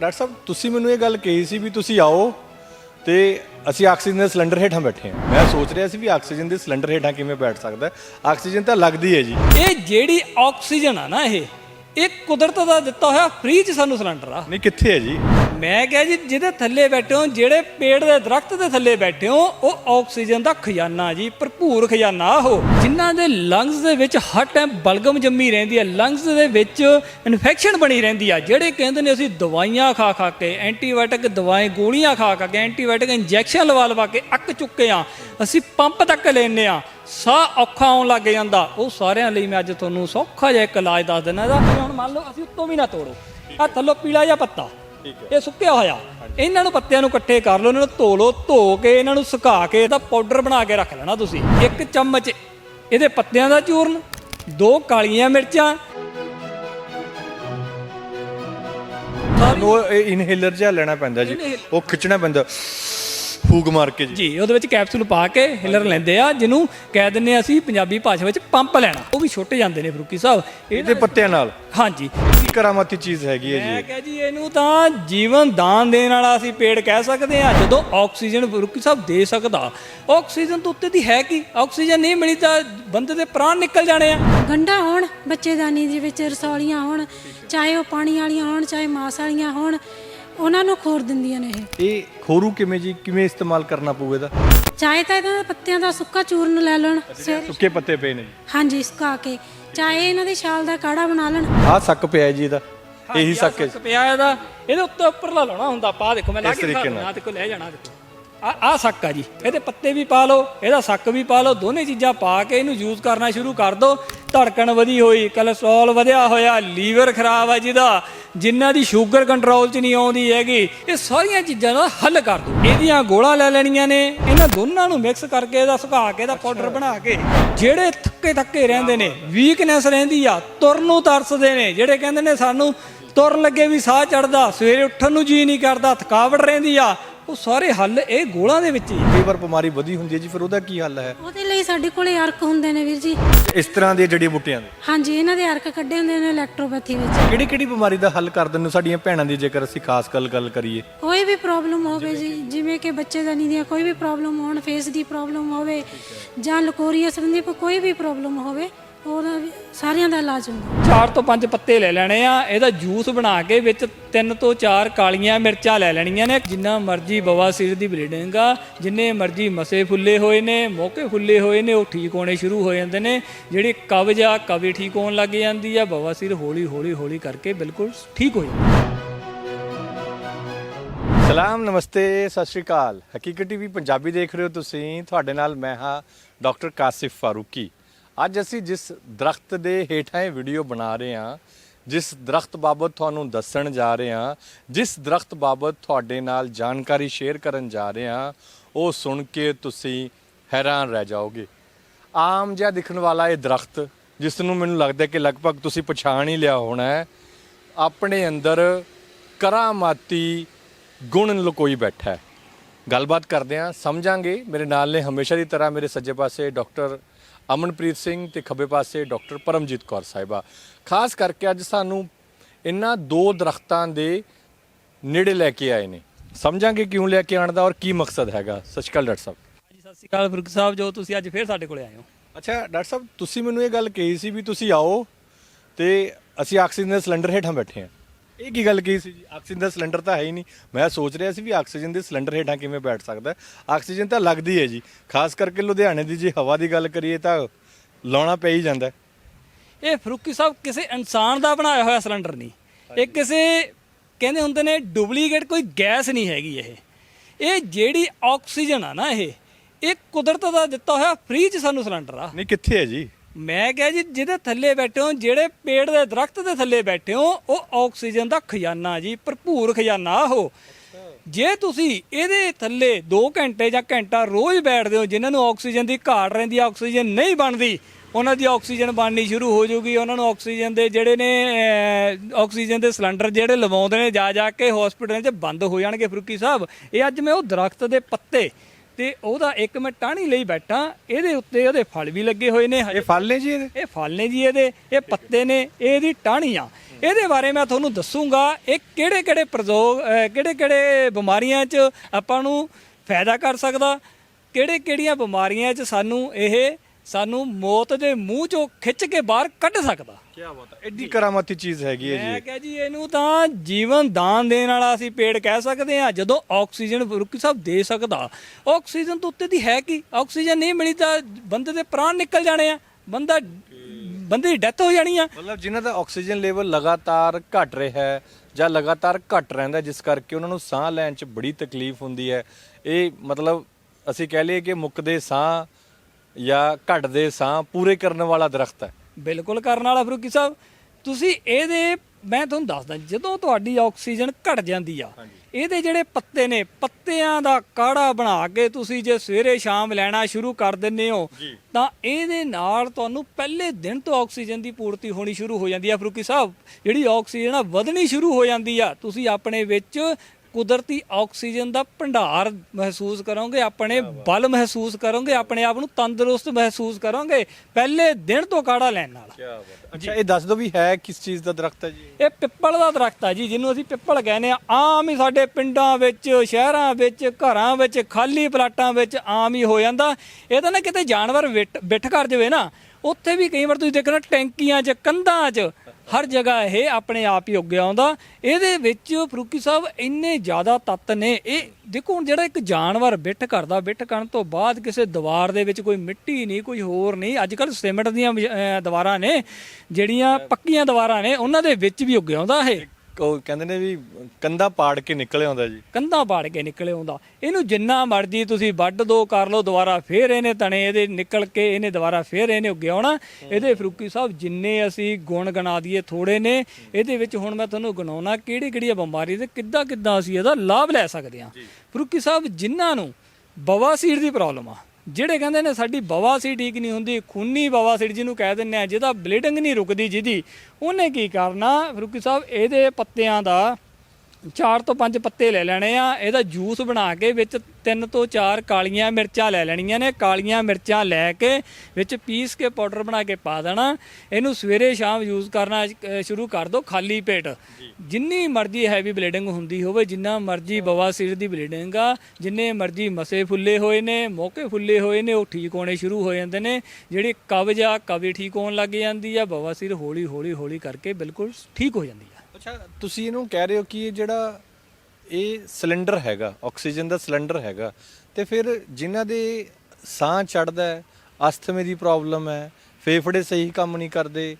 Doctor ਸਾਹਿਬ ਤੁਸੀਂ ਮੈਨੂੰ ਇਹ ਗੱਲ ਕਹੀ ਸੀ ਵੀ ਤੁਸੀਂ ਆਓ ਤੇ ਅਸੀਂ ਆਕਸੀਜਨ ਦੇ ਸਿਲੰਡਰ ਹੇਠਾਂ ਬੈਠੇ ਹਾਂ। ਮੈਂ ਸੋਚ ਰਿਹਾ ਸੀ ਵੀ ਆਕਸੀਜਨ ਦੇ ਸਿਲੰਡਰ ਹੇਠਾਂ ਕਿਵੇਂ ਬੈਠ ਸਕਦਾ ਹੈ। ਆਕਸੀਜਨ ਤਾਂ ਲੱਗਦੀ ਹੈ ਜੀ। ਇਹ ਜਿਹੜੀ ਆਕਸੀਜਨ ਆ ਨਾ ਇਹ ਇਹ ਕੁਦਰਤ ਦਾ ਦਿੱਤਾ ਹੋਇਆ ਫ੍ਰੀ ਚ ਸਾਨੂੰ ਸਿਲੰਡਰ ਆ। ਨਹੀਂ ਕਿੱਥੇ ਹੈ ਜੀ? ਮੈਂ ਕਿਹਾ ਜੀ, ਜਿਹਦੇ ਥੱਲੇ ਬੈਠੇ ਹੋ, ਜਿਹੜੇ ਪੇੜ ਦੇ ਦਰਖਤ ਦੇ ਥੱਲੇ ਬੈਠੇ ਹੋ, ਉਹ ਆਕਸੀਜਨ ਦਾ ਖਜ਼ਾਨਾ ਜੀ, ਭਰਪੂਰ ਖਜ਼ਾਨਾ ਉਹ। ਜਿਨ੍ਹਾਂ ਦੇ ਲੰਗਸ ਦੇ ਵਿੱਚ ਹਰ ਟਾਈਮ ਬਲਗਮ ਜੰਮੀ ਰਹਿੰਦੀ ਹੈ ਲੰਗਸ ਦੇ ਵਿੱਚ ਇਨਫੈਕਸ਼ਨ ਬਣੀ ਰਹਿੰਦੀ ਆ। ਜਿਹੜੇ ਕਹਿੰਦੇ ਨੇ ਅਸੀਂ ਦਵਾਈਆਂ ਖਾ ਖਾ ਕੇ ਐਂਟੀਬਾਇਓਟਿਕ ਦਵਾਈ, ਗੋਲੀਆਂ ਖਾ ਖਾ ਕੇ ਐਂਟੀਬਾਇਓਟਿਕ ਇੰਜੈਕਸ਼ਨ ਲਵਾ ਲਵਾ ਕੇ ਅੱਕ ਚੁੱਕੇ ਆ, ਅਸੀਂ ਪੰਪ ਤੱਕ ਲੈਨੇ ਆ, ਸਾਹ ਔਖਾ ਆਉਣ ਲੱਗ ਜਾਂਦਾ। ਉਹ ਸਾਰਿਆਂ ਲਈ ਮੈਂ ਅੱਜ ਤੁਹਾਨੂੰ ਸੌਖਾ ਜਿਹਾ ਇੱਕ ਇਲਾਜ ਦੱਸ ਦਿੰਦਾ। ਇਹਦਾ ਹੁਣ ਮੰਨ ਲਓ, ਅਸੀਂ ਉੱਤੋਂ ਵੀ ਨਾ ਤੋੜੋ। ਆ ਥੱਲੋਂ ਪੀਲਾ ਜਿਹਾ ਪੱਤਾ। ਇਹ ਸੁੱਕਿਆ ਹੋਇਆ। ਇਹਨਾਂ ਨੂੰ ਪੱਤਿਆਂ ਨੂੰ ਇਕੱਠੇ ਕਰ ਲਓ ਇਹਨਾਂ ਨੂੰ ਧੋ ਲਓ ਧੋ ਕੇ ਇਹਨਾਂ ਨੂੰ ਸੁਕਾ ਕੇ ਇਹਦਾ ਪਾਊਡਰ ਬਣਾ ਕੇ ਰੱਖ ਲੈਣਾ ਤੁਸੀਂ। ਇੱਕ ਚਮਚ ਇਹਦੇ ਪੱਤਿਆਂ ਦਾ ਚੂਰਨ ਦੋ ਕਾਲੀਆਂ ਮਿਰਚਾਂ। ਇਹ ਇਨਹੇਲਰ ਜਿਹਾ ਲੈਣਾ ਪੈਂਦਾ ਜੀ। ਉਹ ਖਿੱਚਣਾ ਪੈਂਦਾ। ਫੂਕ ਮਾਰ ਕੇ ਜੀ। ਜੀ ਉਹਦੇ ਵਿੱਚ ਕੈਪਸੂਲ ਪਾ ਕੇ ਹਿਲਰ ਲੈਂਦੇ ਆ ਜਿਹਨੂੰ ਕਹਿ ਦਿੰਨੇ ਆ ਅਸੀਂ ਪੰਜਾਬੀ ਭਾਸ਼ਾ ਵਿੱਚ ਪੰਪ ਲੈਣਾ। ਉਹ ਵੀ ਛੋਟੇ ਜਾਂਦੇ ਨੇ ਫਰੂਕੀ ਸਾਹਿਬ। ਇਹ ਇਹਦੇ ਪੱਤਿਆਂ ਨਾਲ। ਹਾਂਜੀ। ਕਰਾਮਾਤੀ ਚੀਜ਼ ਹੈਗੀ ਹੈ ਮੈਂ ਜੀ ਕਿਹਾ ਜੀ ਇਹਨੂੰ ਤਾਂ ਜੀਵਨ ਦਾਨ ਦੇਣ ਵਾਲਾ ਅਸੀਂ ਪੇੜ ਕਹਿ ਸਕਦੇ ਆ ਜਦੋਂ ਆਕਸੀਜਨ ਫਰੂਕੀ ਸਾਹਿਬ ਦੇ ਸਕਦਾ। ਆਕਸੀਜਨ ਤੋਂ ਉੱਤੇ ਦੀ ਹੈ ਕੀ? ਆਕਸੀਜਨ ਨਹੀਂ ਮਿਲੀ ਤਾਂ ਬੰਦੇ ਦੇ ਪ੍ਰਾਣ ਨਿਕਲ ਜਾਣੇ ਆ। ਗੰਢਾਂ ਹੋਣ ਬੱਚੇਦਾਨੀ ਦੇ ਵਿੱਚ ਰਸੌਲੀਆਂ ਹੋਣ ਚਾਹੇ ਉਹ ਪਾਣੀ ਵਾਲੀਆਂ ਹੋਣ ਚਾਹੇ ਮਾਸ ਵਾਲੀਆਂ ਹੋਣ ਉਹਨਾਂ ਨੂੰ ਖੋਰ ਦਿੰਦੀਆਂ ਨੇ ਇਹ। ਇਹ ਖੋਰੂ ਕਿਵੇਂ ਜੀ? ਕਿਵੇਂ ਇਸਤੇਮਾਲ ਕਰਨਾ ਪਊ ਇਹਦਾ? ਚਾਹੇ ਤਾਂ ਇਹਨਾਂ ਦੇ ਪੱਤਿਆਂ ਦਾ ਸੁੱਕਾ ਚੂਰਨ ਲੈ ਲੈਣ ਸਵੇਰੇ ਸੁੱਕੇ ਪੱਤੇ ਪਏ ਨੇ ਜੀ। ਹਾਂਜੀ ਸੁਕਾ ਕੇ। ਚਾਹੇ ਇਹਨਾਂ ਦੀ ਛਾਲ ਦਾ ਕਾੜਾ ਬਣਾ ਲੈਣ। ਆਹ ਸੱਕ ਪਿਆ ਹੈ ਜੀ ਇਹਦਾ। ਇਹੀ ਸੱਕ ਹੈ। ਸੱਕ ਪਿਆ ਇਹਦਾ। ਇਹਦੇ ਉੱਤੇ ਉੱਪਰ ਲਾ ਲਾਉਣਾ ਹੁੰਦਾ ਪਾ ਦੇਖੋ ਮੈਂ ਲਾ ਇਸ ਕੇ ਦਿਖਾ ਤਰੀਕੇ ਨਾਲ। ਦਿੰਦਾ ਦੇਖੋ ਲੈ ਜਾਣਾ ਦੇਖੋ। ਆ ਆ ਸੱਕ ਆ ਜੀ। ਇਹਦੇ ਪੱਤੇ ਵੀ ਪਾ ਲਓ ਇਹਦਾ ਸੱਕ ਵੀ ਪਾ ਲਓ ਦੋਨੇ ਚੀਜ਼ਾਂ ਪਾ ਕੇ ਇਹਨੂੰ ਯੂਜ਼ ਕਰਨਾ ਸ਼ੁਰੂ ਕਰ ਦਿਓ। ਧੜਕਣ ਵਧੀ ਹੋਈ ਕੋਲੇਸਟ੍ਰੋਲ ਵਧਿਆ ਹੋਇਆ ਲੀਵਰ ਖਰਾਬ ਆ ਜਿਹਦਾ। ਜਿਨ੍ਹਾਂ ਦੀ ਸ਼ੂਗਰ ਕੰਟਰੋਲ 'ਚ ਨਹੀਂ ਆਉਂਦੀ ਹੈਗੀ ਇਹ ਸਾਰੀਆਂ ਚੀਜ਼ਾਂ ਦਾ ਹੱਲ ਕਰ ਦਿਓ ਇਹਦੀਆਂ ਗੋਲਾਂ ਲੈ ਲੈਣੀਆਂ ਨੇ। ਇਹਨਾਂ ਦੋਨਾਂ ਨੂੰ ਮਿਕਸ ਕਰਕੇ ਇਹਦਾ ਸੁਕਾ ਕੇ ਇਹਦਾ ਪਾਊਡਰ ਬਣਾ ਕੇ ਜਿਹੜੇ ਥੱਕੇ ਥੱਕੇ ਰਹਿੰਦੇ ਨੇ ਵੀਕਨੈਸ ਰਹਿੰਦੀ ਆ ਤੁਰਨ ਨੂੰ ਤਰਸਦੇ ਨੇ। ਜਿਹੜੇ ਕਹਿੰਦੇ ਨੇ ਸਾਨੂੰ ਤੁਰਨ ਲੱਗੇ ਵੀ ਸਾਹ ਚੜਦਾ ਸਵੇਰੇ ਉੱਠਣ ਨੂੰ ਜੀ ਨਹੀਂ ਕਰਦਾ ਥਕਾਵਟ ਰਹਿੰਦੀ ਆ ਉਹ ਸਾਰੇ ਹੱਲ ਇਹ ਗੋਲਾਂ ਦੇ ਵਿੱਚ ਹੀ। ਕਈ ਵਾਰ ਬਿਮਾਰੀ ਵਧੀ ਹੁੰਦੀ ਹੈ ਜੀ ਫਿਰ ਉਹਦਾ ਕੀ ਹੱਲ ਹੈ? ਉਹਦੇ ਲਈ ਸਾਡੇ ਕੋਲੇ ਅਰਕ ਹੁੰਦੇ ਨੇ ਵੀਰ ਜੀ। ਇਸ ਤਰ੍ਹਾਂ ਦੇ ਜੜੀ ਬੂਟੀਆਂ ਦੇ? ਹਾਂਜੀ ਇਹਨਾਂ ਦੇ ਅਰਕ ਕੱਢੇ ਹੁੰਦੇ ਨੇ ਇਲੈਕਟ੍ਰੋਪੈਥੀ ਵਿੱਚ। ਕਿਹੜੀ ਕਿਹੜੀ ਬਿਮਾਰੀ ਦਾ ਹੱਲ ਕਰ ਦਿੰਦੇ ਸਾਡੀਆਂ ਭੈਣਾਂ ਦੀ ਜੇਕਰ ਅਸੀਂ ਖਾਸ ਗੱਲ ਗੱਲ ਕਰੀਏ? ਕੋਈ ਵੀ ਪ੍ਰੋਬਲਮ ਹੋਵੇ ਜੀ ਜਿਵੇਂ ਕਿ ਬੱਚੇਦਾਨੀ ਦੀਆਂ ਕੋਈ ਵੀ ਪ੍ਰੋਬਲਮ ਹੋਣ ਫੇਸ ਦੀ ਪ੍ਰੋਬਲਮ ਹੋਵੇ ਜਾਂ ਲਕੋਰੀਆ ਸੰਬੰਧੀ ਕੋਈ ਵੀ ਪ੍ਰੋਬਲਮ ਹੋਵੇ ਉਹਦਾ ਵੀ- ਸਾਰਿਆਂ ਦਾ ਇਲਾਜ ਹੁੰਦਾ। ਚਾਰ ਤੋਂ ਪੰਜ ਪੱਤੇ ਲੈ ਲੈਣੇ ਆ ਇਹਦਾ ਜੂਸ ਬਣਾ ਕੇ ਵਿੱਚ ਤਿੰਨ ਤੋਂ ਚਾਰ ਕਾਲੀਆਂ ਮਿਰਚਾਂ ਲੈ ਲੈਣੀਆਂ ਨੇ। ਜਿੰਨਾ ਮਰਜ਼ੀ ਬਵਾਸੀਰ ਦੀ ਬਲੀਡਿੰਗ ਆ ਜਿੰਨੇ ਮਰਜ਼ੀ ਮਸੇ ਫੁੱਲੇ ਹੋਏ ਨੇ ਮੋਕੇ ਫੁੱਲੇ ਹੋਏ ਨੇ ਉਹ ਠੀਕ ਹੋਣੇ ਸ਼ੁਰੂ ਹੋ ਜਾਂਦੇ ਨੇ। ਜਿਹੜੀ ਕਬਜ਼ ਆ ਕਵੀ ਠੀਕ ਹੋਣ ਲੱਗ ਜਾਂਦੀ ਆ ਬਵਾਸੀਰ ਹੌਲੀ ਹੌਲੀ ਹੌਲੀ ਕਰਕੇ ਬਿਲਕੁਲ ਠੀਕ ਹੋ ਜਾਂਦੀ। ਸਲਾਮ ਨਮਸਤੇ ਸਤਿ ਸ਼੍ਰੀ ਅਕਾਲ। ਹਕੀਕਤ ਟੀਵੀ ਪੰਜਾਬੀ ਦੇਖ ਰਹੇ ਹੋ ਤੁਸੀਂ। ਤੁਹਾਡੇ ਨਾਲ ਮੈਂ ਹਾਂ ਡਾਕਟਰ ਕਾਸਿਫ ਫਾਰੂਕੀ। ਅੱਜ ਅਸੀਂ ਜਿਸ ਦਰਖਤ ਦੇ ਹੇਠਾਂ ਇਹ ਵੀਡੀਓ ਬਣਾ ਰਹੇ ਹਾਂ, ਜਿਸ ਦਰਖਤ ਬਾਬਤ ਤੁਹਾਨੂੰ ਦੱਸਣ ਜਾ ਰਹੇ ਹਾਂ, ਜਿਸ ਦਰਖਤ ਬਾਬਤ ਤੁਹਾਡੇ ਨਾਲ ਜਾਣਕਾਰੀ ਸ਼ੇਅਰ ਕਰਨ ਜਾ ਰਹੇ ਹਾਂ, ਉਹ ਸੁਣ ਕੇ ਤੁਸੀਂ ਹੈਰਾਨ ਰਹਿ ਜਾਓਗੇ। ਆਮ ਜਿਹਾ ਦਿਖਣ ਵਾਲਾ ਇਹ ਦਰਖਤ, ਜਿਸ ਨੂੰ ਮੈਨੂੰ ਲੱਗਦਾ ਕਿ ਲਗਭਗ ਤੁਸੀਂ ਪਛਾਣ ਹੀ ਲਿਆ ਹੋਣਾ ਹੈ, ਆਪਣੇ ਅੰਦਰ ਕਰਾਮਾਤੀ ਗੁਣ ਲੁਕੋਈ ਬੈਠਾ ਹੈ। ਗੱਲਬਾਤ ਕਰਦੇ ਹਾਂ, ਸਮਝਾਂਗੇ, ਮੇਰੇ ਨਾਲ ਨੇ ਹਮੇਸ਼ਾ ਦੀ ਤਰ੍ਹਾਂ ਮੇਰੇ ਸੱਜੇ ਪਾਸੇ ਡਾਕਟਰ ਅਮਨਪ੍ਰੀਤ ਸਿੰਘ ਤੇ ਖੱਬੇ ਪਾਸੇ ਡਾਕਟਰ ਪਰਮਜੀਤ ਕੌਰ ਸਾਹਿਬਾ। ਖਾਸ ਕਰਕੇ ਅੱਜ ਸਾਨੂੰ ਇਹਨਾਂ ਦੋ ਦਰਖਤਾਂ ਦੇ ਨੇੜੇ ਲੈ ਕੇ ਆਏ ਨੇ। ਸਮਝਾਂਗੇ ਕਿਉਂ ਲੈ ਕੇ ਆਉਣ ਦਾ ਔਰ ਕੀ ਮਕਸਦ ਹੈਗਾ? ਸਤਿ ਸ਼੍ਰੀ ਅਕਾਲ ਡਾਕਟਰ ਸਾਹਿਬ। ਹਾਂਜੀ ਸਤਿ ਸ਼੍ਰੀ ਅਕਾਲ ਫਰੂਕ ਸਾਹਿਬ ਜੋ ਤੁਸੀਂ ਅੱਜ ਫੇਰ ਸਾਡੇ ਕੋਲੇ ਆਏ ਹੋ। ਅੱਛਾ ਡਾਕਟਰ ਸਾਹਿਬ ਤੁਸੀਂ ਮੈਨੂੰ ਇਹ ਗੱਲ ਕਹੀ ਸੀ ਵੀ ਤੁਸੀਂ ਆਓ ਤੇ ਅਸੀਂ ਆਕਸੀਜਨ ਦੇ ਸਿਲੰਡਰ ਹੇਠਾਂ ਬੈਠੇ ਹਾਂ। ਇਹ ਕੀ ਗੱਲ ਕਹੀ ਸੀ ਜੀ? ਆਕਸੀਜਨ ਦਾ ਸਿਲੰਡਰ ਤਾਂ ਹੈ ਹੀ ਨਹੀਂ। ਮੈਂ ਸੋਚ ਰਿਹਾ ਸੀ ਵੀ ਆਕਸੀਜਨ ਦੇ ਸਿਲੰਡਰ ਹੇਠਾਂ ਕਿਵੇਂ ਬੈਠ ਸਕਦਾ ਹੈ। ਆਕਸੀਜਨ ਤਾਂ ਲੱਗਦੀ ਹੈ ਜੀ। ਖਾਸ ਕਰਕੇ ਲੁਧਿਆਣੇ ਦੀ ਜੇ ਹਵਾ ਦੀ ਗੱਲ ਕਰੀਏ ਤਾਂ ਲਾਉਣਾ ਪੈ ਹੀ ਜਾਂਦਾ ਹੈ। ਇਹ ਫਰੂਕੀ ਸਾਹਿਬ ਕਿਸੇ ਇਨਸਾਨ ਦਾ ਬਣਾਇਆ ਹੋਇਆ ਸਿਲੰਡਰ ਨਹੀਂ। ਇਹ ਕਿਸੇ ਕਹਿੰਦੇ ਹੁੰਦੇ ਨੇ ਡੁਪਲੀਕੇਟ ਕੋਈ ਗੈਸ ਨਹੀਂ ਹੈਗੀ ਇਹ। ਇਹ ਜਿਹੜੀ ਆਕਸੀਜਨ ਆ ਨਾ ਇਹ ਇਹ ਕੁਦਰਤ ਦਾ ਦਿੱਤਾ ਹੋਇਆ ਫ੍ਰੀ ਚ ਸਾਨੂੰ ਸਿਲੰਡਰ ਆ। ਨਹੀਂ ਕਿੱਥੇ ਹੈ ਜੀ? ਮੈਂ ਕਿਹਾ ਜੀ, ਜਿਹਦੇ ਥੱਲੇ ਬੈਠੇ ਹੋ, ਜਿਹੜੇ ਪੇੜ ਦੇ ਦਰਖਤ ਦੇ ਥੱਲੇ ਬੈਠੇ ਹੋ, ਉਹ ਆਕਸੀਜਨ ਦਾ ਖਜ਼ਾਨਾ ਜੀ, ਭਰਪੂਰ ਖਜ਼ਾਨਾ ਉਹ। ਜੇ ਤੁਸੀਂ ਇਹਦੇ ਥੱਲੇ 2 ਘੰਟੇ ਜਾਂ ਘੰਟਾ ਰੋਜ਼ ਬੈਠਦੇ ਹੋ, ਜਿਨ੍ਹਾਂ ਨੂੰ ਆਕਸੀਜਨ ਦੀ ਘਾਟ ਰਹਿੰਦੀ, ਆਕਸੀਜਨ ਨਹੀਂ ਬਣਦੀ, ਉਹਨਾਂ ਦੀ ਆਕਸੀਜਨ ਬਣਨੀ ਸ਼ੁਰੂ ਹੋ ਜਾਊਗੀ ਉਹਨਾਂ ਨੂੰ ਆਕਸੀਜਨ ਦੇ ਜਿਹੜੇ ਨੇ ਆਕਸੀਜਨ ਦੇ ਸਿਲੰਡਰ ਜਿਹੜੇ ਲਵਾਉਂਦੇ ਨੇ ਜਾ ਜਾ ਕੇ ਹਸਪੀਟਲਾਂ 'ਚ ਬੰਦ ਹੋ ਜਾਣਗੇ। ਫਰੂਕੀ ਸਾਹਿਬ, ਇਹ ਅੱਜ ਮੈਂ ਉਹ ਦਰਖਤ ਦੇ ਪੱਤੇ ਤੇ ਉਹਦਾ ਇੱਕ ਮੈਂ ਟਾਹਣੀ ਲਈ ਬੈਠਾ ਇਹਦੇ ਉੱਤੇ ਉਹਦੇ ਫਲ ਵੀ ਲੱਗੇ ਹੋਏ ਨੇ ਇਹ ਫਲ ਨੇ ਜੀ ਇਹਦੇ? ਇਹ ਫਲ ਨੇ ਜੀ ਇਹਦੇ ਇਹ ਪੱਤੇ ਨੇ ਇਹ ਇਹਦੀ ਟਾਹਣੀ ਆ। ਇਹਦੇ ਬਾਰੇ ਮੈਂ ਤੁਹਾਨੂੰ ਦੱਸੂਗਾ ਇਹ ਕਿਹੜੇ ਕਿਹੜੇ ਪ੍ਰਯੋਗ ਕਿਹੜੇ ਕਿਹੜੇ ਬਿਮਾਰੀਆਂ 'ਚ ਆਪਾਂ ਨੂੰ ਫਾਇਦਾ ਕਰ ਸਕਦਾ ਕਿਹੜੇ ਕਿਹੜੀਆਂ ਬਿਮਾਰੀਆਂ 'ਚ ਸਾਨੂੰ ਇਹ ਸਾਨੂੰ ਮੌਤ ਦੇ ਮੂੰਹ 'ਚੋਂ ਖਿੱਚ ਕੇ ਬਾਹਰ ਕੱਢ ਸਕਦਾ। ਕੀ ਬਾਤ ਹੈ। ਐਡੀ ਕਰਾਮਾਤੀ ਚੀਜ਼ ਹੈਗੀ ਹੈ ਮੈਂ ਜੀ ਕਿਹਾ ਜੀ ਇਹਨੂੰ ਤਾਂ ਜੀਵਨ ਦਾਨ ਦੇਣ ਵਾਲਾ ਅਸੀਂ ਪੇੜ ਕਹਿ ਸਕਦੇ ਹਾਂ ਜਦੋਂ ਆਕਸੀਜਨ ਰੁਕੀ ਸਾਹਿਬ ਦੇ ਸਕਦਾ। ਆਕਸੀਜਨ ਤੋਂ ਉੱਤੇ ਦੀ ਹੈ ਕੀ? ਆਕਸੀਜਨ ਨਹੀਂ ਮਿਲੀ ਤਾਂ ਬੰਦੇ ਦੇ ਪ੍ਰਾਣ ਨਿਕਲ ਜਾਣੇ ਆ। ਬੰਦਾ ਬੰਦੇ ਦੀ ਡੈਥ ਹੋ ਜਾਣੀ ਆ। ਮਤਲਬ ਜਿਨ੍ਹਾਂ ਦਾ ਆਕਸੀਜਨ ਲੈਵਲ ਲਗਾਤਾਰ ਘਟ ਰਿਹਾ ਹੈ ਜਾਂ ਲਗਾਤਾਰ ਘਟ ਰਹਿੰਦਾ ਹੈ, ਜਿਸ ਕਰਕੇ ਉਹਨਾਂ ਨੂੰ ਸਾਹ ਲੈਣ 'ਚ ਬੜੀ ਤਕਲੀਫ ਹੁੰਦੀ ਹੈ। ਇਹ ਮਤਲਬ ਅਸੀਂ ਕਹਿ ਲਈਏ ਕਿ ਮੁੱਕਦੇ ਸਾਹ ਜਾਂ ਘਟਦੇ ਸਾਹ ਪੂਰੇ ਕਰਨ ਵਾਲਾ ਦਰਖਤ ਹੈ। ਬਿਲਕੁਲ ਕਰਨ ਵਾਲਾ ਫਰੂਕੀ ਸਾਹਿਬ ਤੁਸੀਂ ਇਹਦੇ ਮੈਂ ਤੁਹਾਨੂੰ ਦੱਸਦਾ ਜਦੋਂ ਤੁਹਾਡੀ ਆਕਸੀਜਨ ਘਟ ਜਾਂਦੀ ਆ ਇਹਦੇ ਜਿਹੜੇ ਪੱਤੇ ਨੇ ਪੱਤਿਆਂ ਦਾ ਕਾੜਾ ਬਣਾ ਕੇ ਤੁਸੀਂ ਜੇ ਸਵੇਰੇ ਸ਼ਾਮ ਲੈਣਾ ਸ਼ੁਰੂ ਕਰ ਦਿੰਦੇ ਹੋ ਤਾਂ ਇਹਦੇ ਨਾਲ ਤੁਹਾਨੂੰ ਪਹਿਲੇ ਦਿਨ ਤੋਂ ਆਕਸੀਜਨ ਦੀ ਪੂਰਤੀ ਹੋਣੀ ਸ਼ੁਰੂ ਹੋ ਜਾਂਦੀ ਆ ਫਰੂਕੀ ਸਾਹਿਬ। ਜਿਹੜੀ ਆਕਸੀਜਨ ਆ ਵਧਣੀ ਸ਼ੁਰੂ ਹੋ ਜਾਂਦੀ ਆ। ਤੁਸੀਂ ਆਪਣੇ ਵਿੱਚ ਕੁਦਰਤੀ ਆਕਸੀਜਨ ਦਾ ਭੰਡਾਰ ਮਹਿਸੂਸ ਕਰੋਗੇ ਆਪਣੇ ਬਲ ਮਹਿਸੂਸ ਕਰੋਗੇ ਆਪਣੇ ਆਪ ਨੂੰ ਤੰਦਰੁਸਤ ਮਹਿਸੂਸ ਕਰੋਗੇ ਪਹਿਲੇ ਦਿਨ ਤੋਂ ਕਾੜਾ ਲੈਣ ਨਾਲ। ਕੀ ਬਾਤ। ਹੈ ਅੱਛਾ ਇਹ ਦੱਸ ਦਿਓ ਵੀ ਹੈ ਕਿਸ ਚੀਜ਼ ਦਾ ਦਰਖਤ ਹੈ ਜੀ? ਇਹ ਪਿੱਪਲ ਦਾ ਦਰਖਤ ਆ ਜੀ ਜਿਹਨੂੰ ਅਸੀਂ ਪਿੱਪਲ ਕਹਿੰਦੇ ਆ ਆਮ ਹੀ ਸਾਡੇ ਪਿੰਡਾਂ ਵਿੱਚ ਸ਼ਹਿਰਾਂ ਵਿੱਚ ਘਰਾਂ ਵਿੱਚ ਖਾਲੀ ਪਲਾਟਾਂ ਵਿੱਚ ਆਮ ਹੀ ਹੋ ਜਾਂਦਾ। ਇਹ ਤਾਂ ਨਾ ਕਿਤੇ ਜਾਨਵਰ ਬਿੱਠ ਕਰ ਜਾਵੇ ਨਾ ਉੱਥੇ ਵੀ ਕਈ ਵਾਰ ਤੁਸੀਂ ਦੇਖਣਾ ਟੈਂਕੀਆਂ 'ਚ ਕੰਧਾਂ 'ਚ ਹਰ ਜਗ੍ਹਾ ਇਹ ਆਪਣੇ ਆਪ ਹੀ ਉੱਗਿਆ ਆਉਂਦਾ। ਇਹਦੇ ਵਿੱਚ ਫਰੂਕੀ ਸਾਹਿਬ ਇੰਨੇ ਜ਼ਿਆਦਾ ਤੱਤ ਨੇ। ਇਹ ਦੇਖੋ ਹੁਣ ਜਿਹੜਾ ਇੱਕ ਜਾਨਵਰ ਬਿੱਠ ਕਰਦਾ ਬਿੱਠ ਕਰਨ ਤੋਂ ਬਾਅਦ ਕਿਸੇ ਦੀਵਾਰ ਦੇ ਵਿੱਚ ਕੋਈ ਮਿੱਟੀ ਨਹੀਂ ਕੋਈ ਹੋਰ ਨਹੀਂ। ਅੱਜ ਕੱਲ ਸੀਮੈਂਟ ਦੀਆਂ ਦੀਵਾਰਾਂ ਨੇ ਜਿਹੜੀਆਂ ਪੱਕੀਆਂ ਦੀਵਾਰਾਂ ਨੇ ਉਹਨਾਂ ਦੇ ਵਿੱਚ ਵੀ ਉੱਗਿਆ ਆਉਂਦਾ ਇਹ। ਉਹ ਕਹਿੰਦੇ ਨੇ ਵੀ ਕੰਧਾ ਪਾੜ ਕੇ ਨਿਕਲ ਆਉਂਦਾ ਜੀ। ਕੰਧਾਂ ਪਾੜ ਕੇ ਨਿਕਲੇ ਆਉਂਦਾ। ਇਹਨੂੰ ਜਿੰਨਾ ਮਰਜ਼ੀ ਤੁਸੀਂ ਵੱਢ ਦੋ ਕਰ ਲਓ ਦੁਬਾਰਾ ਫੇਰ ਇਹਨੇ ਤਣੇ ਇਹਦੇ ਨਿਕਲ ਕੇ ਇਹਨੇ ਦੁਬਾਰਾ ਫੇਰ ਇਹਨੇ ਉੱਗਿਆ ਆਉਣਾ। ਇਹਦੇ ਫਰੂਕੀ ਸਾਹਿਬ ਜਿੰਨੇ ਅਸੀਂ ਗੁਣ ਗਣਾ ਦਈਏ ਥੋੜੇ ਨੇ ਇਹਦੇ ਵਿੱਚ ਹੁਣ ਮੈਂ ਤੁਹਾਨੂੰ ਗਣਾਉਣਾ ਕਿਹੜੀ ਕਿਹੜੀ ਬਿਮਾਰੀ ਤੇ ਕਿੱਦਾਂ ਕਿੱਦਾਂ ਅਸੀਂ ਇਹਦਾ ਲਾਭ ਲੈ ਸਕਦੇ ਹਾਂ। ਫਰੂਕੀ ਸਾਹਿਬ ਜਿਨ੍ਹਾਂ ਨੂੰ ਬਵਾਸੀਰ ਦੀ ਪ੍ਰੋਬਲਮ ਆ ਜਿਹੜੇ ਕਹਿੰਦੇ ਨੇ ਸਾਡੀ ਬਵਾਸੀਰ ਠੀਕ ਨਹੀਂ ਹੁੰਦੀ, ਖੂਨੀ ਬਵਾਸੀਰ ਜਿਹਨੂੰ ਕਹਿ ਦਿੰਦੇ ਆ, ਜਿਹਦਾ ਬਲੀਡਿੰਗ ਨਹੀਂ ਰੁਕਦੀ ਜਿਹਦੀ, ਉਹਨੇ ਕੀ ਕਰਨਾ? ਫਰੂਕੀ ਸਾਹਿਬ, ਇਹਦੇ ਪੱਤਿਆਂ ਦਾ ਚਾਰ ਤੋਂ ਪੰਜ ਪੱਤੇ ਲੈ ਲੈਣੇ ਆ ਇਹਦਾ ਜੂਸ ਬਣਾ ਕੇ ਵਿੱਚ ਤਿੰਨ ਤੋਂ ਚਾਰ ਕਾਲੀਆਂ ਮਿਰਚਾਂ ਲੈ ਲੈਣੀਆਂ ਨੇ। ਕਾਲੀਆਂ ਮਿਰਚਾਂ ਲੈ ਕੇ ਵਿੱਚ ਪੀਸ ਕੇ ਪਾਊਡਰ ਬਣਾ ਕੇ ਪਾ ਦੇਣਾ। ਇਹਨੂੰ ਸਵੇਰੇ ਸ਼ਾਮ ਯੂਜ਼ ਕਰਨਾ ਸ਼ੁਰੂ ਕਰ ਦਿਓ ਖਾਲੀ ਪੇਟ। ਜਿੰਨੀ ਮਰਜ਼ੀ ਹੈਵੀ ਬਲੀਡਿੰਗ ਹੁੰਦੀ ਹੋਵੇ ਜਿੰਨਾ ਮਰਜ਼ੀ ਬਵਾਸੀਰ ਦੀ ਬਲੀਡਿੰਗ ਆ ਜਿੰਨੇ ਮਰਜ਼ੀ ਮਸੇ ਫੁੱਲੇ ਹੋਏ ਨੇ ਮੋਕੇ ਫੁੱਲੇ ਹੋਏ ਨੇ ਉਹ ਠੀਕ ਹੋਣੇ ਸ਼ੁਰੂ ਹੋ ਜਾਂਦੇ ਨੇ। ਜਿਹੜੀ ਕਬਜ਼ ਆ ਕਬਜ਼ ਠੀਕ ਹੋਣ ਲੱਗ ਜਾਂਦੀ ਆ ਬਵਾਸੀਰ ਹੌਲੀ ਹੌਲੀ ਹੌਲੀ ਕਰਕੇ ਬਿਲਕੁਲ ਠੀਕ ਹੋ ਜਾਂਦੀ ਆ। ਅੱਛਾ ਤੁਸੀਂ ਇਹਨੂੰ ਕਹਿ ਰਹੇ ਹੋ ਕਿ ਇਹ ਜਿਹੜਾ ਇਹ ਸਿਲੰਡਰ ਹੈਗਾ ਆਕਸੀਜਨ ਦਾ ਸਿਲੰਡਰ ਹੈਗਾ ਤੇ ਫਿਰ ਜਿਨ੍ਹਾਂ ਦੇ ਸਾਹ ਚੜਦਾ ਹੈ ਅਸਥਮੇ ਦੀ ਪ੍ਰੋਬਲਮ ਹੈ ਫੇਫੜੇ ਸਹੀ ਕੰਮ ਨਹੀਂ ਕਰਦੇ